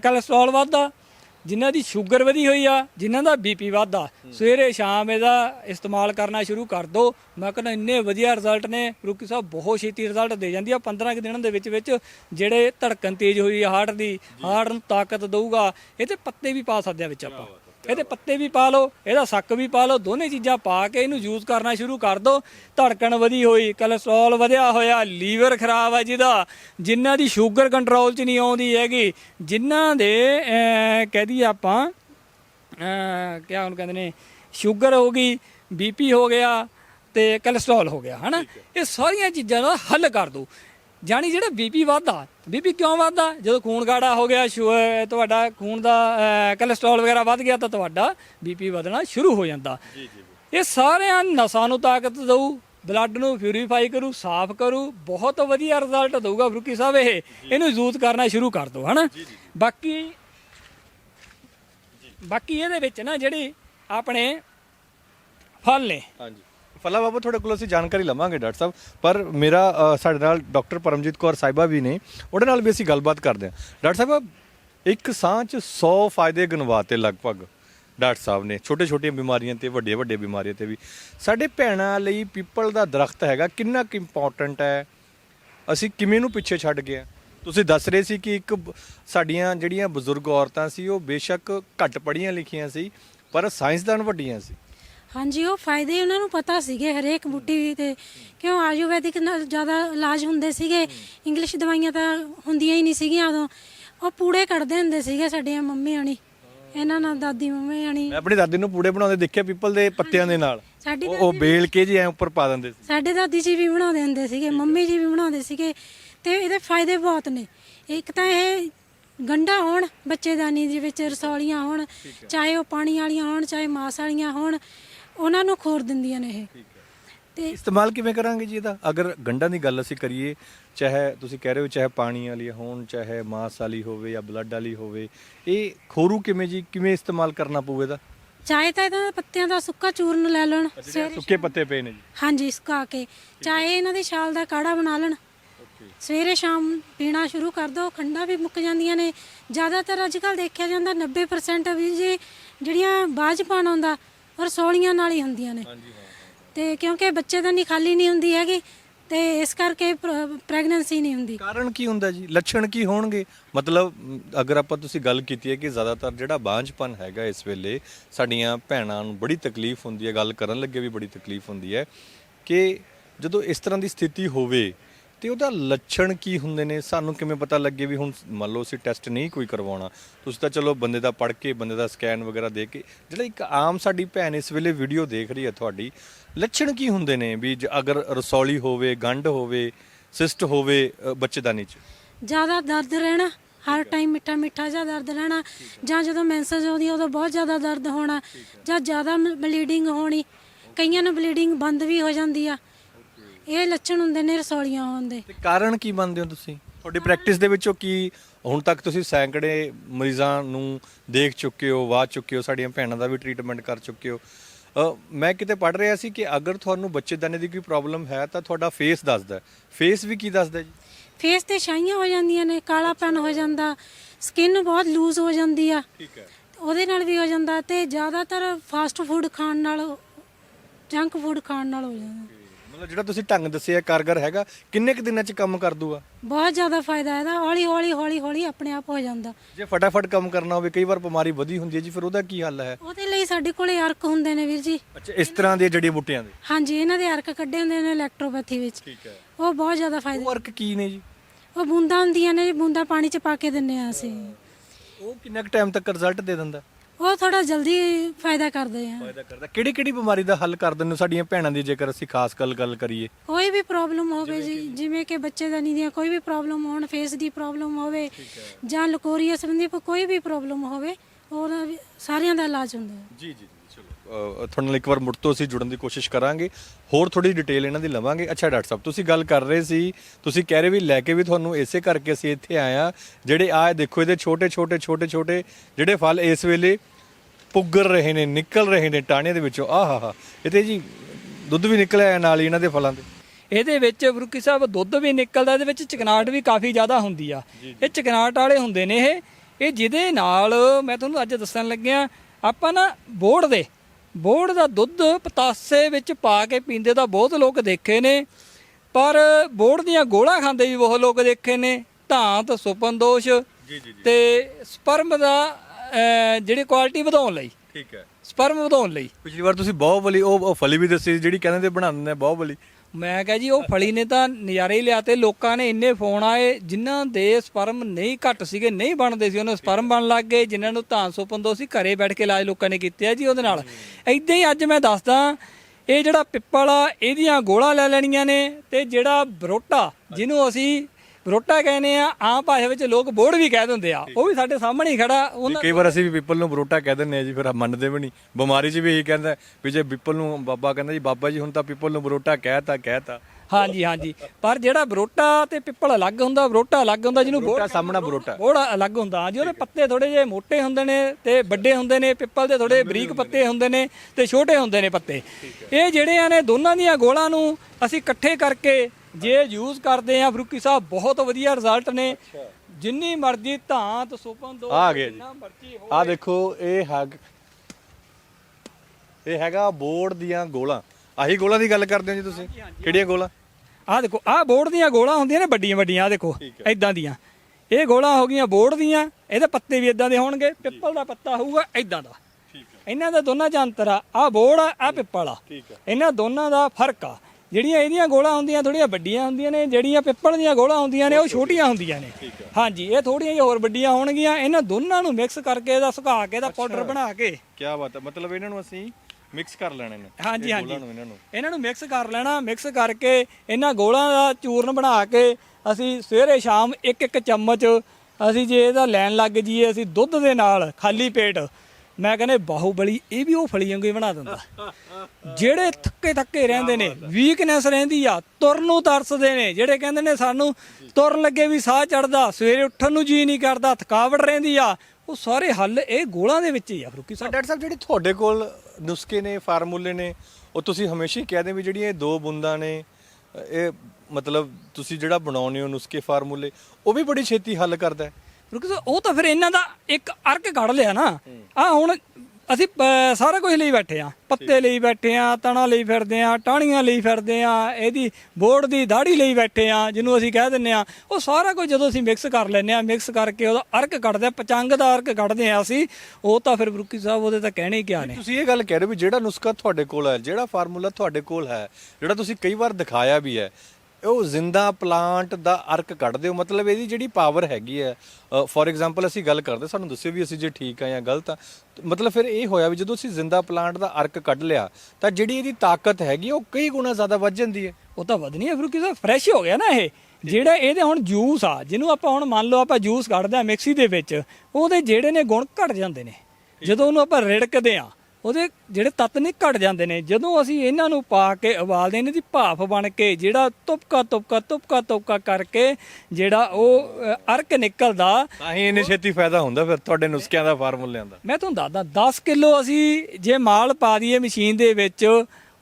ਕੋਲੇਸਟ੍ਰੋਲ ਵੱਧਦਾ ਜਿਨ੍ਹਾਂ ਦੀ ਸ਼ੂਗਰ ਵਧੀ ਹੋਈ ਆ, ਜਿਨ੍ਹਾਂ ਦਾ ਬੀਪੀ ਵੱਧਦਾ, ਸਵੇਰੇ ਸ਼ਾਮ ਇਹਦਾ ਇਸਤੇਮਾਲ ਕਰਨਾ ਸ਼ੁਰੂ ਕਰ ਦਿਓ ਮੈਂ ਕਹਿੰਦਾ ਇੰਨੇ ਵਧੀਆ ਰਿਜ਼ਲਟ ਨੇ, ਰੁਕੀ ਸਾਹਿਬ ਬਹੁਤ ਛੇਤੀ ਰਿਜ਼ਲਟ ਦੇ ਜਾਂਦੀ ਆ। 15 ਕੁ ਦਿਨਾਂ ਦੇ ਵਿੱਚ ਵਿੱਚ ਜਿਹੜੇ ਧੜਕਣ ਤੇਜ਼ ਹੋਈ ਆ ਹਾਰਟ ਦੀ, ਹਾਰਟ ਨੂੰ ਤਾਕਤ ਦਊਗਾ, ਇਹ ਤੇ ਪੱਤੇ ਵੀ ਪਾ ਸਕਦੇ ਆ ਵਿੱਚ ਆਪਾਂ। ਇਹਦੇ ਪੱਤੇ ਵੀ ਪਾ ਲਓ ਇਹਦਾ ਸੱਕ ਵੀ ਪਾ ਲਓ ਦੋਨੇ ਚੀਜ਼ਾਂ ਪਾ ਕੇ ਇਹਨੂੰ ਯੂਜ਼ ਕਰਨਾ ਸ਼ੁਰੂ ਕਰ ਦਿਓ ਧੜਕਣ ਵਧੀ ਹੋਈ ਕੋਲੇਸਟ੍ਰੋਲ ਵਧਿਆ ਹੋਇਆ ਲੀਵਰ ਖਰਾਬ ਹੈ ਜਿਹਦਾ। ਜਿਨ੍ਹਾਂ ਦੀ ਸ਼ੂਗਰ ਕੰਟਰੋਲ 'ਚ ਨਹੀਂ ਆਉਂਦੀ ਹੈਗੀ ਜਿਨ੍ਹਾਂ ਦੇ ਅਹ, ਕਹਿ ਦਈਏ ਆਪਾਂ ਕਿਆ ਉਹਨੂੰ ਕਹਿੰਦੇ ਨੇ ਸ਼ੂਗਰ ਹੋ ਗਈ ਬੀਪੀ ਹੋ ਗਿਆ ਤੇ ਕੋਲੇਸਟ੍ਰੋਲ ਹੋ ਗਿਆ ਹਨਾ? ਇਹ ਸਾਰੀਆਂ ਚੀਜ਼ਾਂ ਦਾ ਹੱਲ ਕਰ ਦਿਓ ਜਾਣੀ ਜਿਹੜਾ ਬੀਪੀ ਵੱਧਦਾ ਬੀਪੀ ਕਿਉਂ ਵੱਧਦਾ? ਜਦੋਂ ਖੂਨ ਗਾੜਾ ਹੋ ਗਿਆ ਤੁਹਾਡਾ ਖੂਨ ਦਾ ਕੋਲੇਸਟ੍ਰੋਲ ਵਗੈਰਾ ਵੱਧ ਗਿਆ ਤਾਂ ਤੁਹਾਡਾ ਬੀਪੀ ਵਧਣਾ ਸ਼ੁਰੂ ਹੋ ਜਾਂਦਾ। ਇਹ ਸਾਰਿਆਂ ਨਸਾਂ ਨੂੰ ਤਾਕਤ ਦਊ ਬਲੱਡ ਨੂੰ ਪਿਊਰੀਫਾਈ ਕਰੂ ਸਾਫ਼ ਕਰੂ ਬਹੁਤ ਵਧੀਆ ਰਿਜ਼ਲਟ ਦਊਗਾ ਫਰੂਕੀ ਸਾਹਿਬ ਇਹ। ਇਹਨੂੰ ਯੂਜ਼ ਕਰਨਾ ਸ਼ੁਰੂ ਕਰ ਦਿਓ ਹਨਾ? ਬਾਕੀ ਬਾਕੀ ਇਹਦੇ ਵਿੱਚ ਨਾ ਜਿਹੜੀ ਆਪਣੇ ਫਲ ਨੇ ਹਾਂਜੀ। ਫਲਾ ਬਾਬਾ ਤੁਹਾਡੇ ਕੋਲੋਂ ਅਸੀਂ ਜਾਣਕਾਰੀ ਲਵਾਂਗੇ ਡਾਕਟਰ ਸਾਹਿਬ। ਪਰ ਮੇਰਾ ਅ, ਸਾਡੇ ਨਾਲ ਡਾਕਟਰ ਪਰਮਜੀਤ ਕੌਰ ਸਾਹਿਬਾ ਵੀ ਨੇ। ਉਹਦੇ ਨਾਲ ਵੀ ਅਸੀਂ ਗੱਲਬਾਤ ਕਰਦੇ ਹਾਂ। ਡਾਕਟਰ ਸਾਹਿਬ ਇੱਕ ਸਾਹ 'ਚ 100 ਫਾਇਦੇ ਗਿਣਵਾਤੇ ਲਗਭਗ ਡਾਕਟਰ ਸਾਹਿਬ ਨੇ। ਛੋਟੇ ਛੋਟੀਆਂ ਬਿਮਾਰੀਆਂ ਤੇ ਵੱਡੀਆਂ ਵੱਡੇ ਬਿਮਾਰੀਆਂ ਤੇ ਵੀ। ਸਾਡੇ ਭੈਣਾਂ ਲਈ ਪੀਪਲ ਦਾ ਦਰਖਤ ਹੈਗਾ ਕਿੰਨਾ ਕੁ ਇੰਪੋਰਟੈਂਟ ਹੈ? ਅਸੀਂ ਕਿਵੇਂ ਨੂੰ ਪਿੱਛੇ ਛੱਡ ਗਏ ਹਾਂ? ਤੁਸੀਂ ਦੱਸ ਰਹੇ ਸੀ ਕਿ ਇੱਕ ਬ- ਸਾਡੀਆਂ ਜਿਹੜੀਆਂ ਬਜ਼ੁਰਗ ਔਰਤਾਂ ਸੀ ਉਹ ਬੇਸ਼ੱਕ ਘੱਟ ਪੜ੍ਹੀਆਂ ਲਿਖੀਆਂ ਸੀ ਪਰ ਸਾਇੰਸਦਾਨ ਵੱਡੀਆਂ ਸੀ। ਹਾਂਜੀ ਉਹ ਫਾਇਦੇ ਉਹਨਾਂ ਨੂੰ ਪਤਾ ਸੀਗੇ ਹਰੇਕ ਬੂਟੀ ਤੇ। ਕਿਉਂ ਆਯੁਰਵੈਦਿਕ ਨਾਲ ਜ਼ਿਆਦਾ ਇਲਾਜ ਹੁੰਦੇ ਸੀਗੇ। ਇੰਗਲਿਸ਼ ਦਵਾਈਆਂ ਤਾਂ ਹੁੰਦੀਆਂ ਹੀ ਨਹੀਂ ਸੀਗੀਆਂ ਉਦੋਂ। ਉਹ ਪੂੜੇ ਕੱਢਦੇ ਹੁੰਦੇ ਸੀਗੇ ਸਾਡੀਆਂ ਮੰਮੀ ਹਣੀ। ਇਹਨਾਂ ਨਾਲ ਦਾਦੀ ਮੰਮੀ ਹਣੀ। ਮੈਂ ਆਪਣੀ ਦਾਦੀ ਨੂੰ ਪੂੜੇ ਬਣਾਉਂਦੇ ਦੇਖਿਆ ਪੀਪਲ ਦੇ ਪੱਤਿਆਂ ਦੇ ਨਾਲ। ਸਾਡੀ ਉਹ ਉਹ ਬੇਲ ਕੇ ਜੀ ਐ ਉੱਪਰ ਪਾ ਦਿੰਦੇ ਸੀ। ਸਾਡੇ ਦਾਦੀ ਜੀ ਵੀ ਬਣਾਉਂਦੇ ਹੁੰਦੇ ਸੀਗੇ ਮੰਮੀ ਜੀ ਵੀ ਬਣਾਉਂਦੇ ਸੀਗੇ। ਤੇ ਇਹਦੇ ਫਾਇਦੇ ਬਹੁਤ ਨੇ। ਇੱਕ ਤਾਂ ਇਹ ਗੰਡਾ ਹੋਣ ਬੱਚੇਦਾਨੀ ਦੇ ਵਿੱਚ ਰਸੌਲੀਆਂ ਹੋਣ ਚਾਹੇ ਉਹ ਪਾਣੀ ਵਾਲੀਆਂ ਹੋਣ ਚਾਹੇ ਮਾਸ ਵਾਲੀਆਂ ਹੋਣ ਉਹਨਾਂ ਨੂੰ ਖੋਰ ਦਿੰਦੀਆਂ ਨੇ ਇਹ। ਤੇ ਇਸਤੇਮਾਲ ਕਿਵੇਂ ਕਰਾਂਗੇ ਜੀ ਇਹਦਾ? ਅਗਰ ਗੰਢਾਂ ਦੀ ਗੱਲ ਅਸੀਂ ਕਰੀਏ ਚਾਹੇ ਤੁਸੀਂ ਕਹਿ ਰਹੇ ਹੋ ਚਾਹੇ ਪਾਣੀ ਵਾਲੀ ਹੋਣ ਚਾਹੇ ਮਾਸ ਵਾਲੀ ਹੋਵੇ ਜਾਂ ਬਲੱਡ ਵਾਲੀ ਹੋਵੇ ਇਹ ਖੋਰੂ ਕਿਵੇਂ ਜੀ? ਕਿਵੇਂ ਇਸਤੇਮਾਲ ਕਰਨਾ ਪਊ ਇਹਦਾ? ਚਾਹੇ ਤਾਂ ਇਹਨਾਂ ਦੇ ਪੱਤਿਆਂ ਦਾ ਸੁੱਕਾ ਚੂਰਨ ਲੈ ਲੈਣ ਸਵੇਰੇ ਸੁੱਕੇ ਪੱਤੇ ਪਏ ਨੇ ਜੀ। ਹਾਂਜੀ ਸੁਕਾ ਕੇ। ਚਾਹੇ ਇਹਨਾਂ ਦੀ ਛਾਲ ਦਾ ਕਾੜਾ ਬਣਾ ਲੈਣ। ਸਵੇਰੇ ਸ਼ਾਮ ਪੀਣਾ ਸ਼ੁਰੂ ਕਰ ਦੋ ਖੰਡਾ ਵੀ ਮੁੱਕ ਜਾਂਦੀਆਂ ਨੇ। ਜ਼ਿਆਦਾਤਰ ਅੱਜ ਕੱਲ ਦੇਖਿਆ ਜਾਂਦਾ 90% ਵੀ ਜੀ ਜਿਹੜੀਆਂ ਬਾਝ ਪਾਣ ਆਉਂਦਾ ਰਸੌਲੀਆਂ ਨਾਲ ਹੀ ਹੁੰਦੀਆਂ ਨੇ। ਤੇ ਕਿਉਂਕਿ ਬੱਚੇ ਦਾ ਨਹੀਂ ਖਾਲੀ ਨਹੀਂ ਹੁੰਦੀ ਹੈਗੀ ਤੇ ਇਸ ਕਰਕੇ ਪ੍ਰੈਗਨੈਂਸੀ ਨਹੀਂ ਹੁੰਦੀ। ਕਾਰਨ ਕੀ ਹੁੰਦਾ ਜੀ? ਲੱਛਣ ਕੀ ਹੋਣਗੇ? ਮਤਲਬ ਅਗਰ ਆਪਾਂ ਤੁਸੀਂ ਗੱਲ ਕੀਤੀ ਹੈ ਕਿ ਜ਼ਿਆਦਾਤਰ ਜਿਹੜਾ ਬਾਂਝਪਨ ਹੈਗਾ ਇਸ ਵੇਲੇ ਸਾਡੀਆਂ ਭੈਣਾਂ ਨੂੰ ਬੜੀ ਤਕਲੀਫ ਹੁੰਦੀ ਹੈ ਗੱਲ ਕਰਨ ਲੱਗੇ ਵੀ ਬੜੀ ਤਕਲੀਫ ਹੁੰਦੀ ਹੈ ਕਿ ਜਦੋਂ ਇਸ ਤਰ੍ਹਾਂ ਦੀ ਸਥਿਤੀ ਹੋਵੇ ਤੇ ਉਹਦਾ ਲੱਛਣ ਕੀ ਹੁੰਦੇ ਨੇ? ਸਾਨੂੰ ਕਿਵੇਂ ਪਤਾ ਲੱਗੇ ਵੀ ਹੁਣ ਮੰਨ ਲਓ ਅਸੀਂ ਟੈਸਟ ਨਹੀਂ ਕੋਈ ਕਰਵਾਉਣਾ? ਤੁਸੀਂ ਤਾਂ ਚਲੋ ਬੰਦੇ ਦਾ ਪੜ੍ਹ ਕੇ ਬੰਦੇ ਦਾ ਸਕੈਨ ਵਗੈਰਾ ਦੇ ਕੇ ਜਿਹੜਾ ਇੱਕ ਆਮ ਸਾਡੀ ਭੈਣ ਇਸ ਵੇਲੇ ਵੀਡੀਓ ਦੇਖ ਰਹੀ ਹੈ ਤੁਹਾਡੀ ਲੱਛਣ ਕੀ ਹੁੰਦੇ ਨੇ ਵੀ ਜ- ਅਗਰ ਰਸੌਲੀ ਹੋਵੇ ਗੰਢ ਹੋਵੇ ਸਿਸਟ ਹੋਵੇ ਅ, ਬੱਚੇਦਾਨੀ ਚ? ਜ਼ਿਆਦਾ ਦਰਦ ਰਹਿਣਾ ਹਰ ਟਾਈਮ ਮਿੱਠਾ ਮਿੱਠਾ ਜਿਹਾ ਦਰਦ ਰਹਿਣਾ ਜਾਂ ਜਦੋਂ ਮੈਂਸੇਜ ਆਉਂਦੀ ਆ ਉਦੋਂ ਬਹੁਤ ਜ਼ਿਆਦਾ ਦਰਦ ਹੋਣਾ ਜਾਂ ਜ਼ਿਆਦਾ ਬਲੀਡਿੰਗ ਹੋਣੀ ਕਈਆਂ ਨੂੰ ਬਲੀਡਿੰਗ ਬੰਦ ਵੀ ਹੋ ਜਾਂਦੀ ਆ। ਇਹ ਲੱਛਣ ਹੁੰਦੇ ਨੇ ਰਸੌਲੀਆਂ ਹੋਣ ਦੇ ਤੇ ਕਾਰਨ ਕੀ ਮੰਨਦੇ ਹੋ ਤੁਸੀਂ? ਤੁਹਾਡੀ ਪ੍ਰੈਕਟਿਸ ਦੇ ਵਿੱਚੋਂ ਕੀ ਹੁਣ ਤੱਕ ਤੁਸੀਂ ਸੈਂਕੜੇ ਮਰੀਜ਼ਾਂ ਨੂੰ ਦੇਖ ਚੁੱਕੇ ਹੋ ਵਾਚ ਚੁੱਕੇ ਹੋ ਸਾਡੀਆਂ ਭੈਣਾਂ ਦਾ ਵੀ ਟ੍ਰੀਟਮੈਂਟ ਕਰ ਚੁੱਕੇ ਹੋ। ਅ, ਮੈਂ ਕਿਤੇ ਪੜ੍ਹ ਰਿਹਾ ਸੀ ਕਿ ਅਗਰ ਤੁਹਾਨੂੰ ਬੱਚੇਦਾਨੇ ਦੀ ਕੋਈ ਪ੍ਰੋਬਲਮ ਹੈ ਤਾਂ ਤੁਹਾਡਾ ਫੇਸ ਦੱਸਦਾ। ਫੇਸ ਵੀ ਕੀ ਦੱਸਦਾ ਜੀ? ਫੇਸ ਤੇ ਛਾਈਆਂ ਹੋ ਜਾਂਦੀਆਂ ਨੇ ਕਾਲਾਪਨ ਹੋ ਜਾਂਦਾ ਸਕਿਨ ਬਹੁਤ ਲੂਜ਼ ਹੋ ਜਾਂਦੀ ਆ। ਠੀਕ ਹੈ। ਉਹਦੇ ਨਾਲ ਵੀ ਹੋ ਜਾਂਦਾ ਤੇ ਜ਼ਿਆਦਾਤਰ ਫਾਸਟ ਫੂਡ ਖਾਣ ਨਾਲ ਜੰਕ ਫੂਡ ਖਾਣ ਨਾਲ ਹੋ ਜਾਂਦਾ। ਮਤਲਬ ਜਿਹੜਾ ਤੁਸੀਂ ਢੰਗ ਦੱਸਿਆ ਕਾਰਗਰ ਹੈਗਾ ਕਿੰਨੇ ਕੁ ਦਿਨਾਂ ਚ ਕੰਮ ਕਰ ਦੂਗਾ? ਬਹੁਤ ਜ਼ਿਆਦਾ ਫਾਇਦਾ ਇਹਦਾ ਹੌਲੀ ਹੌਲੀ ਹੌਲੀ ਹੌਲੀ ਆਪਣੇ ਆਪ ਹੋ ਜਾਂਦਾ। ਜੇ ਫਟਾਫਟ ਕੰਮ ਕਰਨਾ ਹੋਵੇ ਕਈ ਵਾਰ ਬਿਮਾਰੀ ਵਧੀ ਹੁੰਦੀ ਹੈ ਜੀ ਫਿਰ ਉਹਦਾ ਕੀ ਹੱਲ ਹੈ? ਉਹਦੇ ਲਈ ਸਾਡੇ ਕੋਲੇ ਅਰਕ ਹੁੰਦੇ ਨੇ ਵੀਰ ਜੀ। ਅੱਛਾ ਇਸ ਤਰ੍ਹਾਂ ਦੇ ਜੜੀ ਬੂਟੀਆਂ ਦੇ? ਹਾਂਜੀ ਇਹਨਾਂ ਦੇ ਅਰਕ ਕੱਢੇ ਹੁੰਦੇ ਨੇ ਇਲੈਕਟ੍ਰੋਪੈਥੀ ਵਿੱਚ। ਠੀਕ ਹੈ। ਉਹ ਬਹੁਤ ਜ਼ਿਆਦਾ ਫਾਇਦਾ ਉਹ ਵਰਕ ਕੀ ਨੇ ਜੀ? ਉਹ ਬੂੰਦਾਂ ਹੁੰਦੀਆਂ ਨੇ ਜੀ ਬੂੰਦਾਂ ਪਾਣੀ 'ਚ ਪਾ ਕੇ ਦਿੰਨੇ ਆ ਅਸੀਂ। ਉਹ ਕਿੰਨਾ ਕੁ ਟਾਈਮ ਤੱਕ ਰਿਜ਼ਲਟ ਦੇ ਦਿੰਦਾ? ਉਹ ਥੋੜਾ ਜਲਦੀ ਫਾਇਦਾ ਕਰਦੇ ਆ। ਫਾਇਦਾ ਕਰਦਾ। ਕਿਹੜੀ ਕਿਹੜੀ ਬਿਮਾਰੀ ਦਾ ਹੱਲ ਕਰ ਦਿੰਦੇ ਹੋ ਸਾਡੀਆਂ ਭੈਣਾਂ ਦੀ ਜੇਕਰ ਅਸੀਂ ਖਾਸ ਗੱਲ ਗੱਲ ਕਰੀਏ? ਕੋਈ ਵੀ ਪ੍ਰੋਬਲਮ ਹੋਵੇ ਜੀ ਜਿਵੇਂ ਕਿ ਬੱਚੇ ਦਾ ਦੀਆਂ ਕੋਈ ਵੀ ਪ੍ਰੋਬਲਮ ਹੋਣ ਫੇਸ ਦੀ ਪ੍ਰੋਬਲਮ ਹੋਵੇ ਜਾਂ ਲਕੋਰੀਆ ਸੰਬੰਧੀ ਕੋਈ ਵੀ ਪ੍ਰੋਬਲਮ ਹੋਵੇ ਉਹਦਾ ਵੀ- ਸਾਰਿਆਂ ਦਾ ਇਲਾਜ ਹੁੰਦਾ ਹੈ। ਜੀ ਜੀ। ਤੁਹਾਡੇ ਨਾਲ ਇੱਕ ਵਾਰ ਮੁੜ ਤੋਂ ਅਸੀਂ ਜੁੜਨ ਦੀ ਕੋਸ਼ਿਸ਼ ਕਰਾਂਗੇ। ਹੋਰ ਥੋੜੀ ਡਿਟੇਲ ਇਹਨਾਂ ਦੀ ਲਵਾਂਗੇ। ਅੱਛਾ ਡਾਕਟਰ ਸਾਹਿਬ ਤੁਸੀਂ ਗੱਲ ਕਰ ਰਹੇ ਸੀ ਤੁਸੀਂ ਕਹਿ ਰਹੇ ਵੀ ਲੈ ਕੇ ਵੀ ਤੁਹਾਨੂੰ ਇਸੇ ਕਰਕੇ ਅਸੀਂ ਇੱਥੇ ਆਏ ਆ ਜਿਹੜੇ ਆ ਦੇਖੋ ਇਹਦੇ ਛੋਟੇ ਛੋਟੇ ਛੋਟੇ ਛੋਟੇ ਜਿਹੜੇ ਫਲ ਇਸ ਵੇਲੇ ਪੁੱਗਰ ਰਹੇ ਨੇ ਨਿਕਲ ਰਹੇ ਨੇ ਟਾਣਿਆਂ ਦੇ ਵਿੱਚੋਂ। ਆਹ ਹਾ ਇਹ ਤੇ ਜੀ ਦੁੱਧ ਵੀ ਨਿਕਲਿਆ ਹੈ ਨਾਲ ਹੀ ਇਹਨਾਂ ਦੇ ਫਲਾਂ ਦੇ। ਇਹਦੇ ਵਿੱਚ ਫਰੂਕੀ ਸਾਹਿਬ ਦੁੱਧ ਵੀ ਨਿਕਲਦਾ ਇਹਦੇ ਵਿੱਚ ਚਕਨਾਟ ਵੀ ਕਾਫੀ ਜ਼ਿਆਦਾ ਹੁੰਦੀ ਆ। ਇਹ ਚਕਨਾਟ ਵਾਲੇ ਹੁੰਦੇ ਨੇ ਇਹ। ਇਹ ਜਿਹਦੇ ਨਾਲ ਮੈਂ ਤੁਹਾਨੂੰ ਅੱਜ ਦੱਸਣ ਲੱਗਿਆ ਆਪਾਂ ਨਾ ਬੋੜ ਦੇ ਬੋੜ ਦਾ ਦੁੱਧ ਪਤਾਸੇ ਵਿੱਚ ਪਾ ਕੇ ਪੀਂਦੇ ਤਾਂ ਬਹੁਤ ਲੋਕ ਦੇਖੇ ਨੇ ਪਰ ਬੋੜ ਦੀਆਂ ਗੋਲਾਂ ਖਾਂਦੇ ਵੀ ਬਹੁਤ ਲੋਕ ਦੇਖੇ ਨੇ ਧਾਂਤ ਸੁਪਨ ਦੋਸ਼ ਤੇ ਸਪਰਮ ਦਾ ਜਿਹੜੀ ਕੁਆਲਿਟੀ ਵਧਾਉਣ ਲਈ। ਠੀਕ ਹੈ। ਸਪਰਮ ਵਧਾਉਣ ਲਈ। ਪਿਛਲੀ ਵਾਰ ਤੁਸੀਂ ਬਾਹੂਬਲੀ ਉਹ ਉਹ ਫਲੀ ਵੀ ਦੱਸੀ ਸੀ ਜਿਹੜੀ ਕਹਿੰਦੇ ਤੇ ਬਣਾ ਦਿੰਦੇ ਆ ਬਾਹੂਬਲੀ। ਮੈਂ ਕਹਾਂ ਜੀ, ਉਹ ਫਲੀ ਨੇ ਤਾਂ ਨਜ਼ਾਰੇ ਹੀ ਲਿਆਤੇ ਲੋਕਾਂ ਨੇ ਇੰਨੇ ਫੋਨ ਆਏ, ਜਿਨ੍ਹਾਂ ਦੇ ਸਪਰਮ ਨਹੀਂ ਘੱਟ ਸੀਗੇ, ਨਹੀਂ ਬਣਦੇ ਸੀ, ਉਹਨਾਂ ਸਪਰਮ ਬਣ ਲੱਗ ਗਏ, ਜਿਨ੍ਹਾਂ ਨੂੰ ਤਾਂ ਸੁਪੰਦੋ ਸੀ ਘਰੇ ਬੈਠ ਕੇ ਇਲਾਜ ਲੋਕਾਂ ਨੇ ਕੀਤੇ ਆ ਜੀ ਉਹਦੇ ਨਾਲ। ਐਦਾਂ ਹੀ ਅੱਜ ਮੈਂ ਦੱਸਦਾ, ਇਹ ਜਿਹੜਾ ਪਿੱਪਲ ਆ, ਇਹਦੀਆਂ ਗੋਲਾਂ ਲੈ ਲੈਣੀਆਂ ਨੇ ਤੇ ਜਿਹੜਾ ਬਰੋਟਾ, ਜਿਹਨੂੰ ਅਸੀਂ ਬਰੋਟਾ ਕਹਿੰਦੇ ਆ ਆਮ ਭਾਸ਼ਾ ਵਿੱਚ ਲੋਕ ਬੋੜ ਵੀ ਕਹਿ ਦਿੰਦੇ ਆ। ਉਹ ਵੀ ਸਾਡੇ ਸਾਹਮਣੇ ਹੀ ਖੜਾ ਉਹਨਾਂ ਕਈ ਵਾਰ ਅਸੀਂ ਵੀ ਪਿੱਪਲ ਨੂੰ ਬਰੋਟਾ ਕਹਿ ਦਿੰਦੇ ਆ ਜੀ ਫਿਰ ਮੰਨਦੇ ਵੀ ਨਹੀਂ। ਬਿਮਾਰੀ 'ਚ ਵੀ ਇਹੀ ਕਹਿੰਦਾ ਵੀ ਜੇ ਪਿੱਪਲ ਨੂੰ ਬਾਬਾ ਕਹਿੰਦਾ ਜੀ ਬਾਬਾ ਜੀ ਹੁਣ ਤਾਂ ਪਿੱਪਲ ਨੂੰ ਬਰੋਟਾ ਕਹਿਤਾ ਕਹਿਤਾ। ਹਾਂਜੀ ਹਾਂਜੀ। ਪਰ ਜਿਹੜਾ ਬਰੋਟਾ ਤੇ ਪਿੱਪਲ ਅਲੱਗ ਹੁੰਦਾ ਬਰੋਟਾ ਅਲੱਗ ਹੁੰਦਾ ਜਿਹਨੂੰ ਬੋੜ ਬਰੋਟਾ ਸਾਹਮਣਾ ਬਰੋਟਾ। ਬੋੜਾ ਅਲੱਗ ਹੁੰਦਾ। ਜੀ ਉਹਦੇ ਪੱਤੇ ਥੋੜੇ ਜਿਹੇ ਮੋٹے ਹੁੰਦੇ ਨੇ ਤੇ ਵੱਡੇ ਹੁੰਦੇ ਨੇ ਪਿੱਪਲ ਦੇ ਥੋੜੇ ਬਰੀਕ ਪੱਤੇ ਹੁੰਦੇ ਨੇ ਤੇ ਛੋਟੇ ਹੁੰਦੇ ਨੇ ਪੱਤੇ। ਇਹ ਜਿਹੜੇ ਆ ਨੇ ਦੋਨਾਂ ਦੀਆਂ ਗੋਲਾਂ ਨੂੰ ਅਸੀਂ ਇਕੱਠੇ ਕਰਕੇ ਜੇ ਯੂਜ਼ ਕਰਦੇ ਆ ਫਰੂਕੀ ਸਾਹਿਬ ਬਹੁਤ ਵਧੀਆ ਰਿਜ਼ਲਟ ਨੇ। ਜਿੰਨੀ ਮਰਜ਼ੀ ਧਾਂਤ ਸੁਪਨ ਦੋ ਆ ਗਿਆ ਜੀ। ਜਿੰਨਾ ਮਰਜ਼ੀ ਹੋ ਆ ਦੇਖੋ ਇਹ ਹੈਗ ਇਹ ਹੈਗਾ ਬੋਰਡ ਦੀਆਂ ਗੋਲਾਂ। ਆਹੀ ਗੋਲਾਂ ਦੀ ਗੱਲ ਕਰਦੇ ਹੋ ਜੀ ਤੁਸੀਂ? ਕਿਹੜੀਆਂ ਗੋਲਾਂ? ਆਹ ਦੇਖੋ ਆਹ ਬੋਰਡ ਦੀਆਂ ਗੋਲਾਂ ਹੁੰਦੀਆਂ ਨੇ ਵੱਡੀਆਂ ਵੱਡੀਆਂ ਆਹ ਦੇਖੋ ਐਦਾਂ ਦੀਆਂ। ਇਹ ਗੋਲਾਂ ਹੋ ਗਈਆਂ ਬੋਰਡ ਦੀਆਂ ਇਹਦੇ ਪੱਤੇ ਵੀ ਇਦਾਂ ਦੇ ਹੋਣਗੇ ਪਿੱਪਲ ਦਾ ਪੱਤਾ ਹੋਊਗਾ ਐਦਾਂ ਦਾ। ਇਹਨਾਂ ਦਾ ਦੋਨਾਂ 'ਚ ਅੰਤਰ ਆ ਆਹ ਬੋਰਡ ਆ ਆਹ ਪਿੱਪਲ ਆ। ਇਹਨਾਂ ਦੋਨਾਂ ਦਾ ਫ਼ਰਕ ਆ। ਜਿਹੜੀਆਂ ਇਹਦੀਆਂ ਗੋਲਾਂ ਹੁੰਦੀਆਂ ਥੋੜੀਆਂ ਵੱਡੀਆਂ ਹੁੰਦੀਆਂ ਨੇ ਜਿਹੜੀਆਂ ਪਿੱਪਲ ਦੀਆਂ ਗੋਲਾਂ ਹੁੰਦੀਆਂ ਨੇ ਉਹ ਛੋਟੀਆਂ ਹੁੰਦੀਆਂ ਨੇ। ਹਾਂਜੀ ਇਹ ਥੋੜੀਆਂ ਜਿਹੀਆਂ ਹੋਰ ਵੱਡੀਆਂ ਹੋਣਗੀਆਂ। ਇਹਨਾਂ ਦੋਨਾਂ ਨੂੰ ਮਿਕਸ ਕਰਕੇ ਇਹਦਾ ਸੁਕਾ ਕੇ ਇਹਦਾ ਪਾਊਡਰ ਬਣਾ ਕੇ। ਕੀ ਬਾਤ ਹੈ। ਮਤਲਬ ਇਹਨਾਂ ਨੂੰ ਅਸੀਂ ਮਿਕਸ ਕਰ ਲੈਣੇ ਨੇ। ਹਾਂਜੀ ਹਾਂਜੀ। ਇਹਨਾਂ ਨੂੰ। ਇਹਨਾਂ ਨੂੰ ਮਿਕਸ ਕਰ ਲੈਣਾ ਮਿਕਸ ਕਰਕੇ ਇਹਨਾਂ ਗੋਲਾਂ ਦਾ ਚੂਰਨ ਬਣਾ ਕੇ ਅਸੀਂ ਸਵੇਰੇ ਸ਼ਾਮ ਇੱਕ ਇੱਕ ਚਮਚ ਅਸੀਂ ਜੇ ਇਹਦਾ ਲੈਣ ਲੱਗ ਜੀਏ ਅਸੀਂ ਦੁੱਧ ਦੇ ਨਾਲ ਖਾਲੀ ਪੇਟ ਮੈਂ ਕਹਿੰਦੇ ਬਾਹੂਬਲੀ ਇਹ ਵੀ ਉਹ ਫਲੀ ਵਾਂਗੂ ਹੀ ਬਣਾ ਦਿੰਦਾ। ਜਿਹੜੇ ਥੱਕੇ ਥੱਕੇ ਰਹਿੰਦੇ ਨੇ ਵੀਕਨੈਸ ਰਹਿੰਦੀ ਆ ਤੁਰਨ ਨੂੰ ਤਰਸਦੇ ਨੇ। ਜਿਹੜੇ ਕਹਿੰਦੇ ਨੇ ਸਾਨੂੰ ਤੁਰਨ ਲੱਗੇ ਵੀ ਸਾਹ ਚੜਦਾ ਸਵੇਰੇ ਉੱਠਣ ਨੂੰ ਜੀ ਨਹੀਂ ਕਰਦਾ ਥਕਾਵਟ ਰਹਿੰਦੀ ਆ ਉਹ ਸਾਰੇ ਹੱਲ ਇਹ ਗੋਲਾਂ ਦੇ ਵਿੱਚ ਹੀ ਆ ਫਰੂਕੀ ਸਾਹਿਬ। ਡਾਕਟਰ ਸਾਹਿਬ ਜਿਹੜੀ ਤੁਹਾਡੇ ਕੋਲ ਨੁਸਖੇ ਨੇ ਫਾਰਮੂਲੇ ਨੇ ਉਹ ਤੁਸੀਂ ਹਮੇਸ਼ਾ ਹੀ ਕਹਦੇ ਵੀ ਜਿਹੜੀਆਂ ਇਹ ਦੋ ਬੂੰਦਾਂ ਨੇ ਇਹ ਮਤਲਬ ਤੁਸੀਂ ਜਿਹੜਾ ਬਣਾਉਨੇ ਹੋ ਨੁਸਖੇ ਫਾਰਮੂਲੇ ਉਹ ਵੀ ਬੜੀ ਛੇਤੀ ਹੱਲ ਕਰਦਾ ਹੈ। ਕਿਉਂਕਿ ਉਹ ਤਾਂ ਫਿਰ ਇਹਨਾਂ ਦਾ ਇੱਕ ਅਰਕ ਕੱਢ ਲਿਆ ਨਾ। ਆ ਹੁਣ ਅਸੀਂ ਅਹ, ਸਾਰਾ ਕੁਝ ਲਈ ਬੈਠੇ ਆ। ਪੱਤੇ ਲਈ ਬੈਠੇ ਆ ਤਣਾ ਲਈ ਫਿਰਦੇ ਆ ਟਾਹਣੀਆਂ ਲਈ ਫਿਰਦੇ ਆ ਇਹਦੀ ਬੋਰਡ ਦੀ ਦਾੜੀ ਲਈ ਬੈਠੇ ਆ ਜਿਹਨੂੰ ਅਸੀਂ ਕਹਿ ਦਿੰਨੇ ਆ। ਉਹ ਸਾਰਾ ਕੁਝ ਜਦੋਂ ਅਸੀਂ ਮਿਕਸ ਕਰ ਲੈਨੇ ਆ ਮਿਕਸ ਕਰਕੇ ਉਹਦਾ ਅਰਕ ਕੱਢਦੇ ਆ ਪਚੰਗ ਦਾ ਅਰਕ ਕੱਢਦੇ ਆ ਅਸੀਂ ਉਹ ਤਾਂ ਫਿਰ ਬਰੁੱਕੀ ਸਾਹਿਬ ਉਹਦੇ ਤਾਂ ਕਹਿਣੇ ਹੀ ਕਿਆ ਨੇ। ਤੁਸੀਂ ਇਹ ਗੱਲ ਕਹਿ ਰਹੇ ਹੋ ਵੀ ਜਿਹੜਾ ਨੁਸਖਾ ਤੁਹਾਡੇ ਕੋਲ ਹੈ ਜਿਹੜਾ ਫਾਰਮੂਲਾ ਤੁਹਾਡੇ ਕੋਲ ਹੈ ਜਿਹੜਾ ਤੁਸੀਂ ਕਈ ਵਾਰ ਦਿਖਾਇਆ ਵੀ ਹੈ ਉਹ ਜ਼ਿੰਦਾ ਪਲਾਂਟ ਦਾ ਅਰਕ ਕੱਢਦੇ ਹੋ ਮਤਲਬ ਇਹਦੀ ਜਿਹੜੀ ਪਾਵਰ ਹੈਗੀ ਹੈ ਫੋਰ ਐਗਜ਼ਾਮਪਲ ਅਸੀਂ ਗੱਲ ਕਰਦੇ, ਸਾਨੂੰ ਦੱਸਿਓ ਵੀ ਅਸੀਂ ਜੇ ਠੀਕ ਆ ਜਾਂ ਗਲਤ ਆ ਮਤਲਬ ਫਿਰ ਇਹ ਹੋਇਆ ਵੀ ਜਦੋਂ ਅਸੀਂ ਜ਼ਿੰਦਾ ਪਲਾਂਟ ਦਾ ਅਰਕ ਕੱਢ ਲਿਆ, ਤਾਂ ਜਿਹੜੀ ਇਹਦੀ ਤਾਕਤ ਹੈਗੀ, ਉਹ ਕਈ ਗੁਣਾ ਜ਼ਿਆਦਾ ਵੱਧ ਜਾਂਦੀ ਹੈ। ਉਹ ਤਾਂ ਵਧਣੀ ਹੈ, ਫਿਰ ਸਾਹਿਬ ਫਰੈਸ਼ ਹੋ ਗਿਆ ਨਾ ਇਹ। ਜਿਹੜਾ ਇਹਦੇ ਹੁਣ ਜੂਸ ਆ, ਜਿਹਨੂੰ ਆਪਾਂ ਹੁਣ ਮੰਨ ਲਓ ਆਪਾਂ ਜੂਸ ਕੱਢਦੇ ਆ ਮਿਕਸੀ ਦੇ ਵਿੱਚ, ਉਹਦੇ ਜਿਹੜੇ ਨੇ ਗੁਣ ਘਟ ਜਾਂਦੇ ਨੇ। ਜਦੋਂ ਉਹਨੂੰ ਆਪਾਂ ਰਿੜਕਦੇ ਆ ਉਹਦੇ ਜਿਹੜੇ ਤੱਤ ਨੇ ਘਟ ਜਾਂਦੇ ਨੇ। ਜਦੋਂ ਅਸੀਂ ਇਹਨਾਂ ਨੂੰ ਪਾ ਕੇ ਉਬਾਲਦੇ ਇਹਨਾਂ ਦੀ ਭਾਫ ਬਣ ਕੇ ਜਿਹੜਾ ਤੁਪਕਾ ਤੁਪਕਾ ਤੁਪਕਾ ਤੁਪਕਾ ਕਰਕੇ ਜਿਹੜਾ ਉਹ ਅ, ਅਰਕ ਨਿਕਲਦਾ ਤਾਂ ਹੀ ਇਹਨੇ ਛੇਤੀ ਫਾਇਦਾ ਹੁੰਦਾ ਫਿਰ ਤੁਹਾਡੇ ਨੁਸਖਿਆਂ ਦਾ ਫਾਰਮੂਲਿਆਂ ਦਾ ਮੈਂ ਤੁਹਾਨੂੰ ਦੱਸਦਾ 10 ਕਿਲੋ ਅਸੀਂ ਜੇ ਮਾਲ ਪਾ ਦਈਏ ਮਸ਼ੀਨ ਦੇ ਵਿੱਚ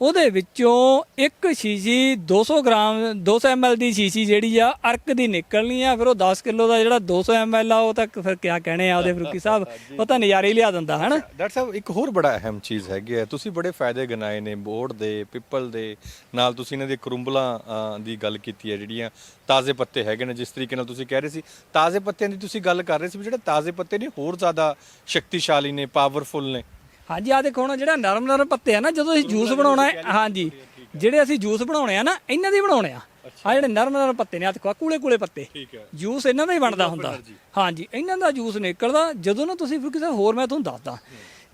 ਉਹਦੇ ਵਿੱਚੋਂ ਇੱਕ ਸ਼ੀਸ਼ੀ 200 ਗ੍ਰਾਮ 200 ml ਦੀ ਸ਼ੀਸ਼ੀ ਜਿਹੜੀ ਆ ਅਰਕ ਦੀ ਨਿਕਲਣੀ ਆ ਫਿਰ ਉਹ 10 ਕਿਲੋ ਦਾ ਜਿਹੜਾ 200 ml ਆ ਉਹ ਤਾਂ ਫਿਰ ਕਿਆ ਕਹਿਣੇ ਆ ਉਹਦੇ ਫਰੂਕੀ ਸਾਹਿਬ ਉਹ ਤਾਂ ਨਜ਼ਾਰੇ ਹੀ ਲਿਆ ਦਿੰਦਾ ਹਨਾ? ਡਾਕਟਰ ਸਾਹਿਬ ਇੱਕ ਹੋਰ ਬੜਾ ਅਹਿਮ ਚੀਜ਼ ਹੈਗੀ ਹੈ। ਤੁਸੀਂ ਬੜੇ ਫਾਇਦੇ ਗਿਣਾਏ ਨੇ ਬੋਰਡ ਦੇ ਪਿੱਪਲ ਦੇ ਨਾਲ ਤੁਸੀਂ ਇਹਨਾਂ ਦੇ ਕਰੁੰਬਲਾਂ ਦੀ ਗੱਲ ਕੀਤੀ ਹੈ ਜਿਹੜੀਆਂ ਤਾਜ਼ੇ ਪੱਤੇ ਹੈਗੇ ਨੇ ਜਿਸ ਤਰੀਕੇ ਨਾਲ ਤੁਸੀਂ ਕਹਿ ਰਹੇ ਸੀ। ਤਾਜ਼ੇ ਪੱਤਿਆਂ ਦੀ ਤੁਸੀਂ ਗੱਲ ਕਰ ਰਹੇ ਸੀ ਵੀ ਜਿਹੜੇ ਤਾਜ਼ੇ ਪੱਤੇ ਨੇ ਹੋਰ ਜ਼ਿਆਦਾ ਸ਼ਕਤੀਸ਼ਾਲੀ ਨੇ ਪਾਵਰਫੁਲ ਨੇ। ਹਾਂਜੀ ਆ ਦੇਖੋ ਹੁਣ ਜਿਹੜਾ ਨਰਮ ਨਰਮ ਪੱਤੇ ਆ ਨਾ ਜਦੋਂ ਅਸੀਂ ਜੂਸ ਬਣਾਉਣਾ ਹੈ ਹਾਂਜੀ ਜਿਹੜੇ ਅਸੀਂ ਜੂਸ ਬਣਾਉਣੇ ਆ ਨਾ ਇਹਨਾਂ ਦੇ ਬਣਾਉਣੇ ਆ। ਆ ਜਿਹੜੇ ਨਰਮ ਨਰਮ ਪੱਤੇ ਨੇ ਆ ਦੇਖੋ ਕੂਲੇ ਕੂਲੇ ਪੱਤੇ। ਜੂਸ ਇਹਨਾਂ ਦਾ ਹੀ ਬਣਦਾ ਹੁੰਦਾ। ਹਾਂਜੀ ਇਹਨਾਂ ਦਾ ਜੂਸ ਨਿਕਲਦਾ ਜਦੋਂ ਨਾ ਤੁਸੀਂ ਫਿਰ ਕਿਸੇ ਹੋਰ ਮੈਂ ਤੁਹਾਨੂੰ ਦੱਸਦਾ।